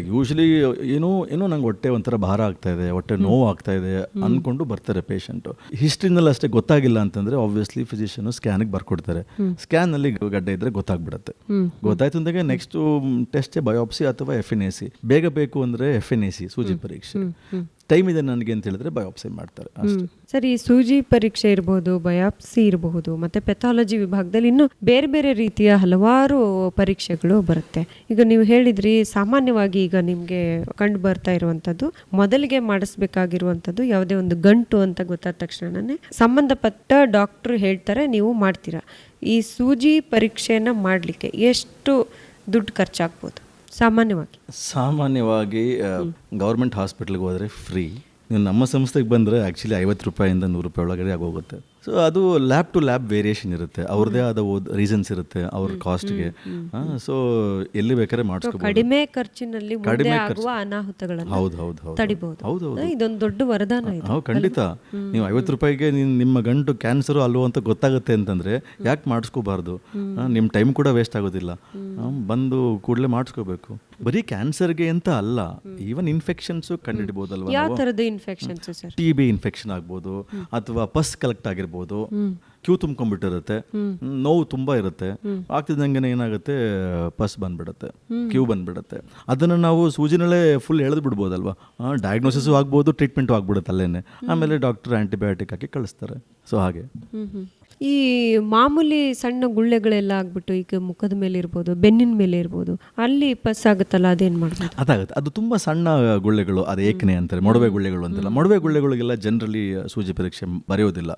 ಯೂಶಲಿ ಏನೋ ಏನೋ ನಂಗೆ ಹೊಟ್ಟೆ ಒಂಥರ ಭಾರ ಆಗ್ತಾ ಇದೆ ಹೊಟ್ಟೆ ನೋವು ಆಗ್ತಾ ಇದೆ ಅನ್ಕೊಂಡು ಬರ್ತಾರೆ ಪೇಷಂಟ್ ಹಿಸ್ಟ್ರಿನಲ್ಲಿ ಅಷ್ಟೇ ಗೊತ್ತಾಗಿಲ್ಲ ಅಂತಂದ್ರೆ ಆಬ್ವಿಯಸ್ಲಿ ಫಿಸಿಷಿಯನ್ ಸ್ಕ್ಯಾನಿಗೆ ಬರ್ಕೊಡ್ತಾರೆ. ಸ್ಕ್ಯಾನ್ ಅಲ್ಲಿ ಗಡ್ಡೆ ಇದ್ರೆ ಗೊತ್ತಾಗ್ಬಿಡತ್ತೆ. ಗೊತ್ತಾಯ್ತು ಅಂದಾಗ ನೆಕ್ಸ್ಟ್ ಟೆಸ್ಟ್ ಬಯೋಪ್ಸಿ ಅಥವಾ ಎಫ್ ಎನ್ ಎ ಸಿ ಬೇಗ ಬೇಕು ಅಂದ್ರೆ ಎಫ್ ಎನ್ ಎ ಸಿ ಸೂಜಿ ಪರೀಕ್ಷೆ. ಟೈಮ್ ಇದೆ ನನಗೆ ಅಂತ ಹೇಳಿದ್ರೆ ಬಯೋಪ್ಸಿ ಮಾಡ್ತಾರೆ ಸರಿ ಈ ಸೂಜಿ ಪರೀಕ್ಷೆ ಇರಬಹುದು ಬಯಾಪ್ಸಿ ಇರಬಹುದು ಮತ್ತೆ ಪೆಥಾಲಜಿ ವಿಭಾಗದಲ್ಲಿ ಇನ್ನು ಬೇರೆ ಬೇರೆ ರೀತಿಯ ಹಲವಾರು ಪರೀಕ್ಷೆಗಳು ಬರುತ್ತೆ. ಈಗ ನೀವು ಹೇಳಿದ್ರಿ ಸಾಮಾನ್ಯವಾಗಿ ಈಗ ನಿಮಗೆ ಕಂಡು ಬರ್ತಾ ಇರುವಂತದ್ದು ಮೊದಲಿಗೆ ಮಾಡಿಸ್ಬೇಕಾಗಿರುವಂತದ್ದು ಯಾವುದೇ ಒಂದು ಗಂಟು ಅಂತ ಗೊತ್ತಾದ ತಕ್ಷಣನೇ ಸಂಬಂಧಪಟ್ಟ ಡಾಕ್ಟ್ರು ಹೇಳ್ತಾರೆ ನೀವು ಮಾಡ್ತೀರಾ. ಈ ಸೂಜಿ ಪರೀಕ್ಷೆಯನ್ನ ಮಾಡಲಿಕ್ಕೆ ಎಷ್ಟು ದುಡ್ಡು ಖರ್ಚಾಗ್ಬೋದು? ಸಾಮಾನ್ಯವಾಗಿ. ಸಾಮಾನ್ಯವಾಗಿ ಗೌರ್ಮೆಂಟ್ ಹಾಸ್ಪಿಟ್ಲ್ಗೆ ಹೋದರೆ ಫ್ರೀ. ನೀವು ನಮ್ಮ ಸಂಸ್ಥೆಗೆ ಬಂದರೆ ಆ್ಯಕ್ಚುಲಿ ಐವತ್ತು ರೂಪಾಯಿಂದ ನೂರು ರೂಪಾಯಿ ಒಳಗಡೆ ಆಗೋಗುತ್ತೆ. ಸೊ ಅದು ಲ್ಯಾಬ್ ಟು ಲ್ಯಾಬ್ ವೇರಿಯೇಷನ್ ಇರುತ್ತೆ. ಅವ್ರದ್ದೇ ಆದ ರೀಸನ್ಸ್ ಇರುತ್ತೆ ಅವ್ರ ಕಾಸ್ಟ್ಗೆ ಸೊ ಎಲ್ಲಿ ಬೇಕಾದ್ರೆ ಮಾಡಿಸ್ಕೋಬೋದು. ಕಡಿಮೆ ಖರ್ಚಿನಲ್ಲಿ ಕಡಿಮೆ ಆಗುವ ಅನಾಹುತಗಳನ್ನು ಹೌದು ಹೌದು ಹೌದು. ತಡಿಬಹುದು ಹೌದು ಹೌದು. ಇದೊಂದು ದೊಡ್ಡ ವರದಾನ ಇದು. ಹೌದು ಖಂಡಿತ. ನೀವು ಐವತ್ತು ರೂಪಾಯಿಗೆ ನಿಮ್ಮ ಗಂಟು ಕ್ಯಾನ್ಸರು ಅಲ್ವೋ ಅಂತ ಗೊತ್ತಾಗುತ್ತೆ ಅಂತಂದ್ರೆ ಯಾಕೆ ಮಾಡಿಸ್ಕೋಬಾರ್ದು? ನಿಮ್ಮ ಟೈಮ್ ಕೂಡ ವೇಸ್ಟ್ ಆಗೋದಿಲ್ಲ. ಬಂದು ಕೂಡಲೇ ಮಾಡಿಸ್ಕೋಬೇಕು. ಬರೀ ಕ್ಯಾನ್ಸರ್ಗೆ ಅಂತ ಅಲ್ಲ ಈವನ್ ಇನ್ಫೆಕ್ಷನ್ಸು ಕಂಡುಹಿಡಿಬೋದಲ್ವಾ ಯಾವ ನಾವು? ತರದ infections sir? T B infection ಆಗ್ಬೋದು ಅಥವಾ ಪಸ್ ಕಲೆಕ್ಟ್ ಆಗಿರ್ಬೋದು ಕ್ಯೂ ತುಂಬ್ಕೊಂಡ್ಬಿಟ್ಟಿರುತ್ತೆ ನೋವು ತುಂಬಾ ಇರುತ್ತೆ ಆಗ್ತಿದ್ದಂಗೆ ಏನಾಗುತ್ತೆ ಪಸ್ ಬಂದ್ಬಿಡುತ್ತೆ ಕ್ಯೂ ಬಂದ್ಬಿಡುತ್ತೆ. ಅದನ್ನು ನಾವು ಸೂಜಿನಲ್ಲೇ ಫುಲ್ ಎಳೆದು ಬಿಡ್ಬೋದಲ್ವಾ ಡಯಾಗ್ನೋಸಿಸ್ ಆಗ್ಬೋದು ಟ್ರೀಟ್ಮೆಂಟು ಆಗ್ಬಿಡುತ್ತೆ ಅಲ್ಲೇನೆ. ಆಮೇಲೆ ಡಾಕ್ಟರ್ ಆಂಟಿಬಯೋಟಿಕ್ ಹಾಕಿ ಕಳಿಸ್ತಾರೆ. ಸೊ ಹಾಗೆ. ಈ ಮಾಮೂಲಿ ಸಣ್ಣ ಗುಳ್ಳೆಗಳೆಲ್ಲ ಆಗ್ಬಿಟ್ಟು ಈಗ ಮುಖದ ಮೇಲೆ ಇರ್ಬೋದು ಬೆನ್ನಿನ ಮೇಲೆ ಇರ್ಬೋದು ಅಲ್ಲಿ ಪಸ್ ಆಗುತ್ತಲ್ಲ ಅದೇನು ಮಾಡ್ಬೋದು? ಅದಾಗುತ್ತೆ. ಅದು ತುಂಬ ಸಣ್ಣ ಗುಳ್ಳೆಗಳು ಅದು ಏಕನೇ ಅಂತಾರೆ ಮೊಡವೆ ಗುಳ್ಳೆಗಳು ಅಂತೆಲ್ಲ. ಮೊಡವೆ ಗುಳ್ಳೆಗಳಿಗೆಲ್ಲ ಜನರಲಿ ಸೂಜಿ ಪರೀಕ್ಷೆ ಬರೆಯೋದಿಲ್ಲ.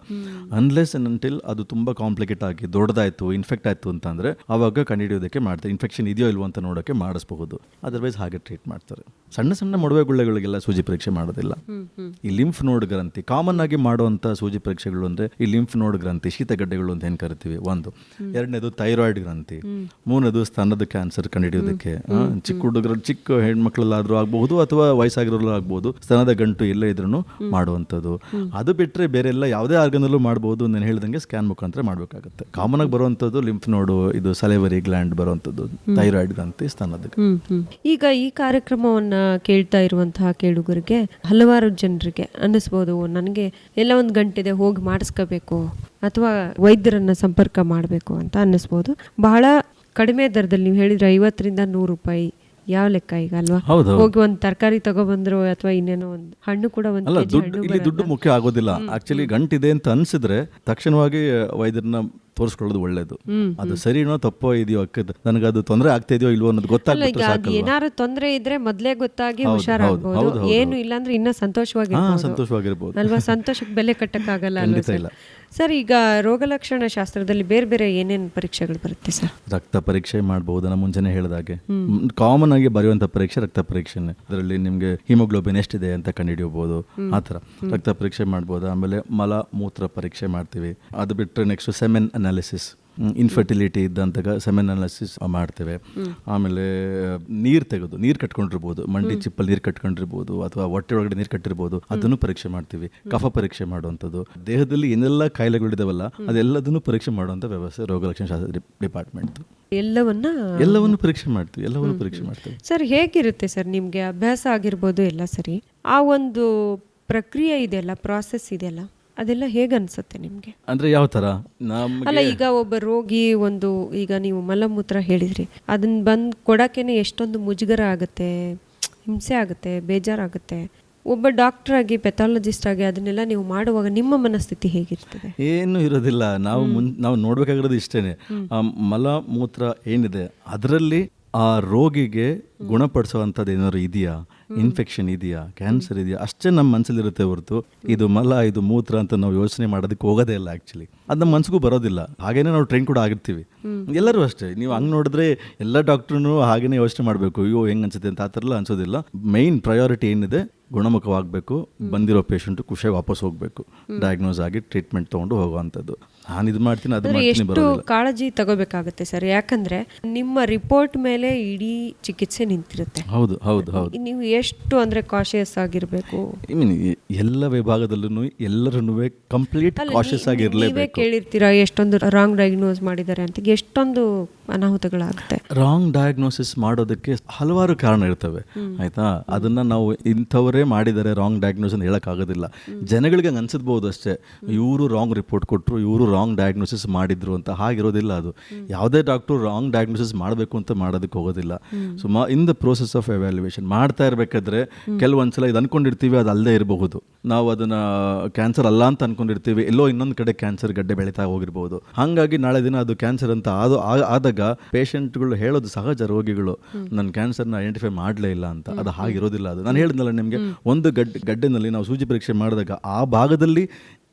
ಅನ್ಲೆಸ್ ಅಂಟಿಲ್ ಅದು ತುಂಬ ಕಾಂಪ್ಲಿಕೇಟ್ ಆಗಿ ದೊಡ್ಡದಾಯ್ತು ಇನ್ಫೆಕ್ಟ್ ಆಯ್ತು ಅಂತಂದ್ರೆ ಅವಾಗ ಕಂಡುಹಿಡಿಯೋದಕ್ಕೆ ಮಾಡ್ತಾರೆ. ಇನ್ಫೆಕ್ಷನ್ ಇದೆಯೋ ಇಲ್ವೋ ಅಂತ ನೋಡೋಕೆ ಮಾಡಿಸ್ಬಹುದು. ಅದರ್ವೈಸ್ ಹಾಗೆ ಟ್ರೀಟ್ ಮಾಡ್ತಾರೆ. ಸಣ್ಣ ಸಣ್ಣ ಮೊಡವೆ ಗುಳ್ಳೆಗಳಿಗೆಲ್ಲ ಸೂಜಿ ಪರೀಕ್ಷೆ ಮಾಡೋದಿಲ್ಲ. ಈ ಲಿಂಫ್ ನೋಡ್ ಗ್ರಂಥಿ ಕಾಮನ್ ಆಗಿ ಮಾಡುವಂತಹ ಸೂಜಿ ಪರೀಕ್ಷೆಗಳು ಅಂದ್ರೆ ಈ ಲಿಂಫ್ ನೋಡ್ ಗ್ರಂಥಿ ಶೀತಗಡ್ಡೆಗಳು ಅಂತ ಏನ್ ಕರಿತೀವಿ? ಒಂದು. ಎರಡನೇದು ಥೈರಾಯ್ಡ್ ಗ್ರಂಥಿ. ಮೂರನೇದು ಸ್ತನದ ಕ್ಯಾನ್ಸರ್ ಕಂಡುಹಿಡಿಯೋದಕ್ಕೆ. ಚಿಕ್ಕ ಹುಡುಗರ ಚಿಕ್ಕ ಹೆಣ್ಮಕ್ಳಲ್ಲಾದ್ರೂ ಆಗಬಹುದು ಅಥವಾ ವಯಸ್ಸಾಗಿರೋ ಆಗ್ಬಹುದು ಸ್ತನದ ಗಂಟು ಎಲ್ಲೇ ಇದ್ರೂ ಮಾಡುವಂಥದ್ದು. ಅದು ಬಿಟ್ಟರೆ ಬೇರೆ ಎಲ್ಲ ಯಾವುದೇ ಆರ್ಗನಲ್ಲೂ ಮಾಡ್ಬೋದು ನಾನು ಹೇಳ್ದಂಗೆ ಸ್ಕ್ಯಾನ್ ಮುಖಾಂತರ ಮಾಡಬೇಕಾಗುತ್ತೆ. ಕಾಮನ್ ಆಗಿ ಬರುವಂಥದ್ದು ಲಿಂಫ್ ನೋಡು ಇದು ಸಲೆವರಿ ಗ್ಲ್ಯಾಂಡ್ ಬರುವಂಥದ್ದು ಥೈರಾಯ್ಡ್ ಗ್ರಂಥಿ ಸ್ತನದ ಈಗ ಈ ಕಾರ್ಯಕ್ರಮವನ್ನ ಕೇಳ್ತಾ ಇರುವಂತಹ ಕೇಳುಗರಿಗೆ ಹಲವಾರು ಜನರಿಗೆ ಅನ್ನಿಸ್ಬೋದು. ನನಗೆ ಎಲ್ಲ ಒಂದು ಗಂಟಿದೆ ಹೋಗಿ ಮಾಡಿಸ್ಕೋಬೇಕು ಅಥವಾ ವೈದ್ಯರನ್ನ ಸಂಪರ್ಕ ಮಾಡಬೇಕು ಅಂತ ಅನ್ನಿಸ್ಬೋದು. ಬಹಳ ಕಡಿಮೆ ದರದಲ್ಲಿ ನೀವು ಹೇಳಿದ್ರೆ ಐವತ್ತರಿಂದ ನೂರು ರೂಪಾಯಿ ಯಾವ ಲೆಕ್ಕ ಈಗ ಅಲ್ವಾ. ಹೋಗಿ ಒಂದು ತರಕಾರಿ ತಗೊಬಂದ್ರು ಅಥವಾ ಇನ್ನೇನೋ ಒಂದು ಹಣ್ಣು ಕೂಡ ಒಂದು ದುಡ್ಡು ಹಣ್ಣು ಇಲ್ಲಿ ದುಡ್ಡು ಮುಖ್ಯ ಆಗೋದಿಲ್ಲ. ಆಕ್ಚುಲಿ ಗಂಟಿದೆ ಅಂತ ಅನ್ಸಿದ್ರೆ ತಕ್ಷಣವಾಗಿ ವೈದ್ಯರನ್ನ ತೋರಿಸ್ಕೊಳ್ಳೋದು ಒಳ್ಳೇದು. ಅದು ಸರಿನೋ ತಪ್ಪೋ ಇದೆಯೋ ಅಕ್ಕದ ನನಗೆ ಅದು ತೊಂದರೆ ಆಗ್ತಾ ಇದೆಯೋ ಇಲ್ವೋ ಅನ್ನೋದು ಈಗ ಏನಾದ್ರು ತೊಂದ್ರೆ ಇದ್ರೆ ಮೊದಲೇ ಗೊತ್ತಾಗಿ ಹುಷಾರಾಗಬಹುದು ಹೌದು, ಹೌದು, ಏನು. ಇಲ್ಲಾಂದ್ರೆ ಇನ್ನ ಸಂತೋಷವಾಗಿ ಸಂತೋಷವಾಗಿರ್ಬೋದು. ಅಲ್ವಾ? ಸಂತೋಷಕ್ಕೆ ಬೆಲೆ ಕಟ್ಟಕ್ಕಾಗಲ್ಲ ಖಂಡಿತ ಸರ್? ಇಲ್ಲ. ಸರ್? ಈಗ ರೋಗಲಕ್ಷಣ ಶಾಸ್ತ್ರದಲ್ಲಿ ಬೇರೆ ಬೇರೆ ಏನೇನು ಪರೀಕ್ಷೆಗಳು ಬರುತ್ತೆ ಸರ್? ರಕ್ತ ಪರೀಕ್ಷೆ ಮಾಡಬಹುದು ನಾನು ಮುಂಚೆನೆ ಹೇಳಿದಾಗೆ. ಕಾಮನ್ ಆಗಿ ಬರೆಯುವಂತ ಪರೀಕ್ಷೆ ರಕ್ತ ಪರೀಕ್ಷೆ ಅದರಲ್ಲಿ ನಿಮಗೆ ಹಿಮೋಗ್ಲೋಬಿನ್ ಎಷ್ಟಿದೆ ಅಂತ ಕಂಡುಹಿಡಿಯಬಹುದು. ಆ ಥರ. ರಕ್ತ ಪರೀಕ್ಷೆ ಮಾಡ್ಬೋದು ಆಮೇಲೆ ಮಲ ಮೂತ್ರ ಪರೀಕ್ಷೆ ಮಾಡ್ತೀವಿ. ಅದು ಬಿಟ್ಟರೆ ನೆಕ್ಸ್ಟ್ ಸೆಮೆನ್ ಅನಾಲಿಸಿಸ್ ಇನ್ಫರ್ಟಿಲಿಟಿ ಇದ್ದಂತಾಗ ಸೆಮೆನ್ ಅನಾಲಿಸಿಸ್ ಮಾಡ್ತೇವೆ. ಆಮೇಲೆ ನೀರು ತೆಗೆದು ನೀರು ಕಟ್ಕೊಂಡಿರ್ಬೋದು ಮಂಡಿ ಚಿಪ್ಪಲ್ಲಿ ನೀರು ಕಟ್ಕೊಂಡಿರ್ಬೋದು ಅಥವಾ ಹೊಟ್ಟೆ ಒಳಗಡೆ ನೀರು ಕಟ್ಟಿರ್ಬೋದು ಅದನ್ನು ಪರೀಕ್ಷೆ ಮಾಡ್ತೀವಿ. ಕಫ ಪರೀಕ್ಷೆ ಮಾಡುವಂಥದ್ದು. ದೇಹದಲ್ಲಿ ಏನೆಲ್ಲ ಕಾಯಿಲೆಗಳಿದಾವಲ್ಲ ಅದೆಲ್ಲದನ್ನು ಪರೀಕ್ಷೆ ಮಾಡುವಂಥ ವ್ಯವಸ್ಥೆ ರೋಗಲಕ್ಷಣ ಶಾಸ್ತ್ರ ಡಿಪಾರ್ಟ್ಮೆಂಟ್ ಎಲ್ಲವನ್ನ ಎಲ್ಲವನ್ನು ಪರೀಕ್ಷೆ ಮಾಡ್ತೀವಿ ಎಲ್ಲವನ್ನು ಪರೀಕ್ಷೆ ಮಾಡ್ತೀವಿ. ಸರ್ ಹೇಗಿರುತ್ತೆ ಸರ್ ನಿಮಗೆ ಅಭ್ಯಾಸ ಆಗಿರ್ಬೋದು ಎಲ್ಲ ಸರಿ? ಆ ಒಂದು ಪ್ರಕ್ರಿಯೆ ಇದೆಯಲ್ಲ ಪ್ರಾಸೆಸ್ ಇದೆಯಲ್ಲ? ಅದೆಲ್ಲ ಹೇಗೆ ಅನ್ಸುತ್ತೆ ನಿಮಗೆ? ಅಂದ್ರೆ ಯಾವ ತರ? ಅಲ್ಲ ಈಗ ಒಬ್ಬ ರೋಗಿ ಒಂದು ಈಗ ನೀವು ಮಲಮೂತ್ರ ಹೇಳಿದ್ರಿ. ಅದನ್ನ ಬಂದು ಕೊಡೋಕ್ಕೇನೆ ಎಷ್ಟೊಂದು ಮುಜುಗರ ಆಗುತ್ತೆ ಹಿಂಸೆ ಆಗುತ್ತೆ ಬೇಜಾರಾಗುತ್ತೆ. ಒಬ್ಬ ಡಾಕ್ಟರ್ ಆಗಿ ಪೆಥಾಲಜಿಸ್ಟ್ ಆಗಿ ಅದನ್ನೆಲ್ಲ ನೀವು ಮಾಡುವಾಗ ನಿಮ್ಮ ಮನಸ್ಥಿತಿ ಹೇಗಿರ್ತದೆ? ಏನು ಇರೋದಿಲ್ಲ. ನಾವು ಮುನ್ ನಾವು ನೋಡ್ಬೇಕಾಗಿರೋದು ಇಷ್ಟೇನೆ. ಮಲ ಮೂತ್ರ ಏನಿದೆ ಅದರಲ್ಲಿ ಆ ರೋಗಿಗೆ ಗುಣಪಡಿಸುವಂಥದ್ದು ಏನಾದ್ರು ಇದೆಯಾ? ಇನ್ಫೆಕ್ಷನ್ ಇದೆಯಾ? ಕ್ಯಾನ್ಸರ್ ಇದೆಯಾ? ಅಷ್ಟೇ ನಮ್ಮ ಮನಸ್ಸಲ್ಲಿರುತ್ತೆ ಹೊರತು. ಇದು ಮಲ, ಇದು ಮೂತ್ರ ಅಂತ ನಾವು ಯೋಚನೆ ಮಾಡೋದಕ್ಕೆ ಹೋಗೋದೇ ಇಲ್ಲ ಆ್ಯಕ್ಚುಲಿ ಅದು ನಮ್ಮ ಮನಸ್ಸಿಗೂ ಬರೋದಿಲ್ಲ. ಹಾಗೇನೆ ನಾವು ಟ್ರೈನ್ ಕೂಡ ಆಗಿರ್ತೀವಿ. ಎಲ್ಲರೂ ಅಷ್ಟೇ. ನೀವು ಹಂಗೆ ನೋಡಿದ್ರೆ ಎಲ್ಲ ಡಾಕ್ಟ್ರೂ ಹಾಗೇನೆ ಯೋಚನೆ ಮಾಡಬೇಕು. ಅಯ್ಯೋ, ಹೆಂಗೆ ಅನ್ಸುತ್ತೆ ಅಂತ ಆ ಥರ ಅನ್ಸೋದಿಲ್ಲ. ಮೈನ್ ಪ್ರಯಾರಿಟಿ ಏನಿದೆ? ಗುಣಮುಖವಾಗಬೇಕು ಬಂದಿರೋ ಪೇಷಂಟು ಖುಷಿಯಾಗಿ ವಾಪಸ್ ಹೋಗಬೇಕು. ಡಯಾಗ್ನೋಸ್ ಆಗಿ ಟ್ರೀಟ್ಮೆಂಟ್ ತೊಗೊಂಡು ಹೋಗುವಂಥದ್ದು. ನಾನು ಇದು ಮಾಡ್ತೀನಿ ಅದು ಎಷ್ಟು ಕಾಳಜಿ ತಗೋಬೇಕಾಗುತ್ತೆ ಸರ್? ಯಾಕಂದ್ರೆ ನಿಮ್ಮ ರಿಪೋರ್ಟ್ ಮೇಲೆ ಇಡೀ ಚಿಕಿತ್ಸೆ ನಿಂತಿರುತ್ತೆ. ಹೌದು ಹೌದು ಹೌದು. ನೀವು ಎಷ್ಟು ಅಂದ್ರೆ ಕಾಶಿಯಸ್ ಆಗಿರಬೇಕು? ಐ ಮೀನ್ ಎಲ್ಲ ವಿಭಾಗದಲ್ಲೂ ಎಲ್ಲರೂ ಕಂಪ್ಲೀಟ್ ಕಾಶಿಯಸ್ ಆಗಿರಲೇಬೇಕು. ಕೇಳಿರ್ತೀರಾ ಎಷ್ಟೊಂದು ರಾಂಗ್ ಡಯಾಗ್ನೋಸ್ ಮಾಡಿದ್ದಾರೆ ಅಂತ? ಎಷ್ಟೊಂದು ಅನಾಹುತಗಳಾಗುತ್ತೆ. ರಾಂಗ್ ಡಯಾಗ್ನೋಸಿಸ್ ಮಾಡೋದಕ್ಕೆ ಹಲವಾರು ಕಾರಣ ಇರ್ತವೆ. ಆಯ್ತಾ? ಅದನ್ನ ನಾವು ಇಂಥವರೇ ಮಾಡಿದರೆ ರಾಂಗ್ ಡಯಾಗ್ನೋಸ್ ಅಂತ ಹೇಳೋಕ್ಕಾಗೋದಿಲ್ಲ. ಜನಗಳಿಗೆ ಹಂಗೆ ಅನ್ಸಿದ್ಬೋದು ಅಷ್ಟೇ. ಇವರು ರಾಂಗ್ ರಿಪೋರ್ಟ್ ಕೊಟ್ಟರು ಇವರು ರಾಂಗ್ ಡಯಾಗ್ನೋಸಿಸ್ ಮಾಡಿದ್ರು ಅಂತ ಹಾಗಿರೋದಿಲ್ಲ ಅದು. ಯಾವುದೇ ಡಾಕ್ಟ್ರು ರಾಂಗ್ ಡಯಾಗ್ನೋಸಿಸ್ ಮಾಡಬೇಕು ಅಂತ ಮಾಡೋದಕ್ಕೆ ಹೋಗೋದಿಲ್ಲ. ಸೊ ಮಾ in the process of evaluation ಮಾಡ್ತಾ ಇರಬೇಕಾದ್ರೆ ಕೆಲವೊಂದ್ಸಲ ಇದು ಅನ್ಕೊಂಡಿರ್ತೀವಿ ಅದು ಅಲ್ಲದೆ ಇರಬಹುದು. ನಾವು ಅದನ್ನ ಕ್ಯಾನ್ಸರ್ ಅಲ್ಲ ಅಂತ ಅನ್ಕೊಂಡಿರ್ತೀವಿ ಎಲ್ಲೋ ಇನ್ನೊಂದು ಕಡೆ ಕ್ಯಾನ್ಸರ್ ಗಡ್ಡೆ ಬೆಳೀತಾ ಹೋಗಿರ್ಬೋದು. ಹಾಗಾಗಿ ನಾಳೆ ದಿನ ಅದು ಕ್ಯಾನ್ಸರ್ ಅಂತ ಆದ ಆ- ಆದಾಗ ಪೇಷಂಟ್ಗಳು ಹೇಳೋದು ಸಹಜ ರೋಗಿಗಳು ನನ್ನ ಕ್ಯಾನ್ಸರ್ನ ಐಡೆಂಟಿಫೈ ಮಾಡಲೇ ಇಲ್ಲ ಅಂತ. ಅದು ಹಾಗಿರೋದಿಲ್ಲ ಅದು. ನಾನು ಹೇಳಿದ್ನಲ್ಲ ನಿಮಗೆ ಒಂದು ಗಡ್ ಗಡ್ಡೆನಲ್ಲಿ ನಾವು ಸೂಜಿ ಪರೀಕ್ಷೆ ಮಾಡಿದಾಗ ಆ ಭಾಗದಲ್ಲಿ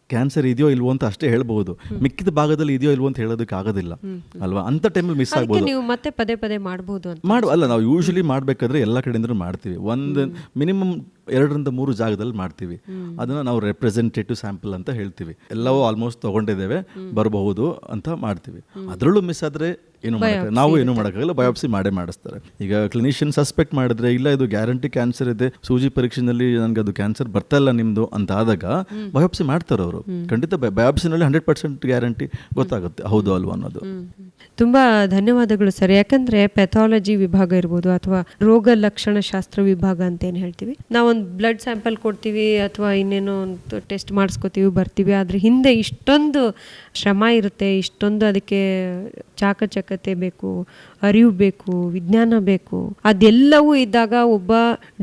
ಕ್ಯಾನ್ಸರ್ ಇದೆಯೋ ಇಲ್ವೋ ಅಂತ ಅಷ್ಟೇ ಹೇಳ್ಬಹುದು ಮಿಕ್ಕಿದ ಭಾಗದಲ್ಲಿ ಇದೆಯೋ ಇಲ್ವೋ ಅಂತ ಹೇಳೋದಕ್ಕೆ ಆಗೋದಿಲ್ಲ. ಅಲ್ವಾ? ಅಂತ ಟೈಮ್ ಮಿಸ್ ಆಗ್ಬೋದು. ನೀವು ಮತ್ತೆ ಪದೇ ಪದೇ ಮಾಡಬಹುದು ಅಂತ ಮಾಡು ಅಲ್ಲ ನಾವು ಯೂಶಲಿ ಮಾಡಬೇಕಾದ್ರೆ ಎಲ್ಲ ಕಡೆಯಿಂದ ಮಾಡ್ತೀವಿ. ಒಂದು ಮಿನಿಮಮ್ ಎರಡರಿಂದ ಮೂರು ಜಾಗದಲ್ಲಿ ಮಾಡ್ತೀವಿ. ಅದನ್ನ ನಾವು ರೆಪ್ರೆಸೆಂಟೇಟಿವ್ ಸ್ಯಾಂಪಲ್ ಅಂತ ಹೇಳ್ತೀವಿ. ಎಲ್ಲವೂ ಆಲ್ಮೋಸ್ಟ್ ತಗೊಂಡಿದ್ದೇವೆ. ಬರಬಹುದು ಅಂತ ಮಾಡ್ತೀವಿ. ಅದರಲ್ಲೂ ಮಿಸ್ ಆದ್ರೆ ಏನು ಮಾಡಕ್ಕೆ ನಾವು ಏನು ಮಾಡೋಕ್ಕಾಗಲ್ಲ ಬಯೋಪ್ಸಿ ಮಾಡೇ ಮಾಡಿಸ್ತಾರೆ. ಈಗ ಕ್ಲಿನಿಷಿಯನ್ ಸಸ್ಪೆಕ್ಟ್ ಮಾಡಿದ್ರೆ ಇಲ್ಲ ಇದು ಗ್ಯಾರಂಟಿ ಕ್ಯಾನ್ಸರ್ ಇದೆ ಸೂಜಿ ಪರೀಕ್ಷೆನಲ್ಲಿ ನನಗೆ ಅದು ಕ್ಯಾನ್ಸರ್ ಬರ್ತಾ ಇಲ್ಲ ನಿಮ್ದು ಅಂತ ಆದಾಗ ಬಯೋಪ್ಸಿ ಮಾಡ್ತಾರೆ ಅವರು ಖಂಡಿತ ಬಯೋಪ್ಸಿನಲ್ಲಿ ಹಂಡ್ರೆಡ್ ಪರ್ಸೆಂಟ್ ಗ್ಯಾರಂಟಿ ಗೊತ್ತಾಗುತ್ತೆ ಹೌದು ಅಲ್ವಾ ಅನ್ನೋದು. ತುಂಬ ಧನ್ಯವಾದಗಳು ಸರ್. ಯಾಕಂದ್ರೆ ಪೆಥಾಲಜಿ ವಿಭಾಗ ಇರ್ಬೋದು ಅಥವಾ ರೋಗ ಲಕ್ಷಣ ಶಾಸ್ತ್ರ ವಿಭಾಗ ಅಂತ ಏನು ಹೇಳ್ತೀವಿ. ನಾವೊಂದು ಬ್ಲಡ್ ಸ್ಯಾಂಪಲ್ ಕೊಡ್ತೀವಿ ಅಥವಾ ಇನ್ನೇನೋ ಒಂದು ಟೆಸ್ಟ್ ಮಾಡಿಸ್ಕೋತೀವಿ, ಬರ್ತೀವಿ. ಆದರೆ ಹಿಂದೆ ಇಷ್ಟೊಂದು ಶ್ರಮ ಇರುತ್ತೆ, ಇಷ್ಟೊಂದು ಅದಕ್ಕೆ ಚಾಕಚಕತೆ ಬೇಕು, ಅರಿವು ಬೇಕು, ವಿಜ್ಞಾನ ಬೇಕು. ಅದೆಲ್ಲವೂ ಇದ್ದಾಗ ಒಬ್ಬ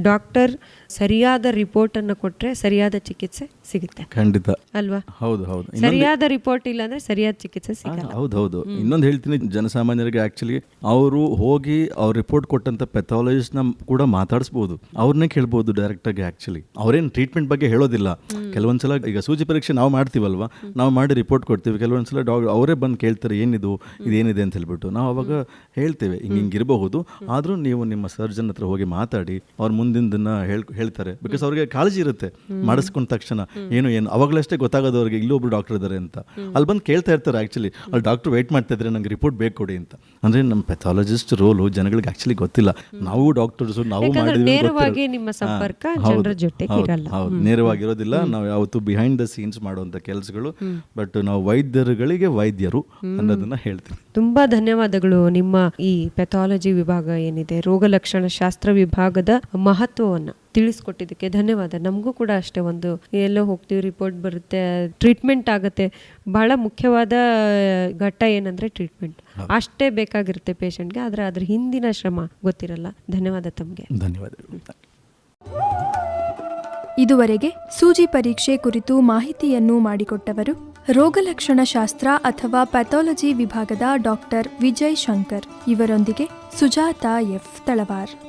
ಡಾಕ್ಟರ್ ಸರಿಯಾದ ರಿಪೋರ್ಟ್ ಅನ್ನು ಕೊಟ್ಟರೆ ಸರಿಯಾದ ಚಿಕಿತ್ಸೆ ಸಿಗುತ್ತೆ. ಖಂಡಿತ. ಅಲ್ವಾ? ಹೌದು ಹೌದು. ಸರಿಯಾದ ರಿಪೋರ್ಟ್ ಇಲ್ಲ ಅಂದ್ರೆ ಸರಿಯಾದ ಚಿಕಿತ್ಸೆ ಸಿಗಲ್ಲ. ಹೌದು ಹೌದು. ಇನ್ನೊಂದು ಹೇಳ್ತೀನಿ ಜನಸಾಮಾನ್ಯರಿಗೆ ಆಕ್ಚುಲಿ ಅವರು ಹೋಗಿ ಅವ್ರ ರಿಪೋರ್ಟ್ ಕೊಟ್ಟಂತ ಪೆಥಾಲಜಿಸ್ಟ್ನ ಕೂಡ ಮಾತಾಡಿಸಬಹುದು ಅವ್ರನ್ನೇ ಕೇಳ್ಬಹುದು ಡೈರೆಕ್ಟ್ ಆಗಿ ಆಕ್ಚುಲಿ ಅವ್ರೇನ್ ಟ್ರೀಟ್ಮೆಂಟ್ ಬಗ್ಗೆ ಹೇಳೋದಿಲ್ಲ. ಕೆಲವೊಂದ್ಸಲ ಈಗ ಸೂಜಿ ಪರೀಕ್ಷೆ ನಾವು ಮಾಡ್ತೀವಲ್ವಾ? ನಾವು ಮಾಡಿ ರಿಪೋರ್ಟ್ ಕೊಡ್ತೀವಿ. ಕೆಲವೊಂದ್ಸಲ ಡಾಕ್ ಅವರೇ ಬಂದು ಕೇಳ್ತಾರೆ ಏನಿದು? ಇದೇನಿದೆ? ಅಂತ ಹೇಳ್ಬಿಟ್ಟು. ನಾವು ಅವಾಗ ಹೇಳ್ತೇವೆ. ಹಿಂಗೆ ಹಿಂಗೆ ಇರಬಹುದು. ಆದರೂ ನೀವು ನಿಮ್ಮ ಸರ್ಜನ್ ಹತ್ರ ಹೋಗಿ ಮಾತಾಡಿ ಅವ್ರ ಮುಂದಿನ ದಿನ ಹೇಳ್ ಹೇಳ್ತಾರೆ. ಬಿಕಾಸ್ ಅವ್ರಿಗೆ ಕಾಳಜಿ ಇರುತ್ತೆ. ಮಾಡಿಸ್ಕೊಂಡ ತಕ್ಷಣ. ಏನು ಏನು ಅವಾಗಲಷ್ಟೇ ಗೊತ್ತಾಗೋದು ಅವ್ರಿಗೆ ಇಲ್ಲೊಬ್ರು ಡಾಕ್ಟರ್ ಇದ್ದಾರೆ ಅಂತ. ಅಲ್ಲಿ ಬಂದು ಕೇಳ್ತಾ ಇರ್ತಾರೆ ಆ್ಯಕ್ಚುಲಿ ಅಲ್ಲಿ ಡಾಕ್ಟರ್ ವೇಟ್ ಮಾಡ್ತಾ ಇದ್ರೆ ನಂಗೆ ರಿಪೋರ್ಟ್ ಬೇಕು ಕೊಡಿ ಅಂತ. ಅಂದರೆ ನಮ್ಮ ಪೆಥಾಲಜಿಸ್ಟ್ ರೋಲು ಜನಗಳಿಗೆ ಆ್ಯಕ್ಚುಲಿ ಗೊತ್ತಿಲ್ಲ. ನಾವು ಡಾಕ್ಟರ್ಸು ನಾವು ಮಾಡಿದ್ವಿ ನಿಮ್ಮ ಸಂಪರ್ಕ. ಹೌದು ನೇರವಾಗಿರೋದಿಲ್ಲ. ನಾವು ಯಾವತ್ತು ಬಿಹೈಂಡ್ ದ ಸೀನ್ಸ್ ಮಾಡುವಂಥ ಕೆಲಸಗಳು. ಬಟ್ ನಾವು ವೈದ್ಯರುಗಳಿಗೆ ವೈದ್ಯರು ಅನ್ನೋದನ್ನ ಹೇಳ್ತೀವಿ. ತುಂಬಾ ಧನ್ಯವಾದಗಳು. ನಿಮ್ಮ ಈ ಪೆಥಾಲಜಿ ವಿಭಾಗ ಏನಿದೆ ರೋಗ ಲಕ್ಷಣ ಶಾಸ್ತ್ರ ವಿಭಾಗದ ಮಹತ್ವವನ್ನ. ತಿಳಿಸ್ಕೊಟ್ಟಿದ್ದಕ್ಕೆ ಧನ್ಯವಾದ. ನಮಗೂ ಕೂಡ ಅಷ್ಟೇ ಒಂದು ಎಲ್ಲೋ ಹೋಗ್ತೀವಿ ರಿಪೋರ್ಟ್ ಬರುತ್ತೆ ಟ್ರೀಟ್ಮೆಂಟ್ ಆಗುತ್ತೆ. ಬಹಳ ಮುಖ್ಯವಾದ ಘಟ್ಟ ಏನಂದ್ರೆ ಟ್ರೀಟ್ಮೆಂಟ್ ಅಷ್ಟೇ ಬೇಕಾಗಿರುತ್ತೆ ಪೇಷಂಟ್ಗೆ ಆದರೆ ಅದ್ರ ಹಿಂದಿನ ಶ್ರಮ ಗೊತ್ತಿರಲ್ಲ. ಧನ್ಯವಾದ ತಮಗೆ. ಧನ್ಯವಾದಗಳು. ಇದುವರೆಗೆ ಸೂಜಿ ಪರೀಕ್ಷೆ ಕುರಿತು ಮಾಹಿತಿಯನ್ನು ಮಾಡಿಕೊಟ್ಟವರು ರೋಗಲಕ್ಷಣಶಾಸ್ತ್ರ ಅಥವಾ ಪ್ಯಾಥಾಲಜಿ ವಿಭಾಗದ ಡಾಕ್ಟರ್ ವಿಜಯ್ ಶಂಕರ್. ಇವರೊಂದಿಗೆ ಸುಜಾತ ಎಫ್. ತಳವಾರ್.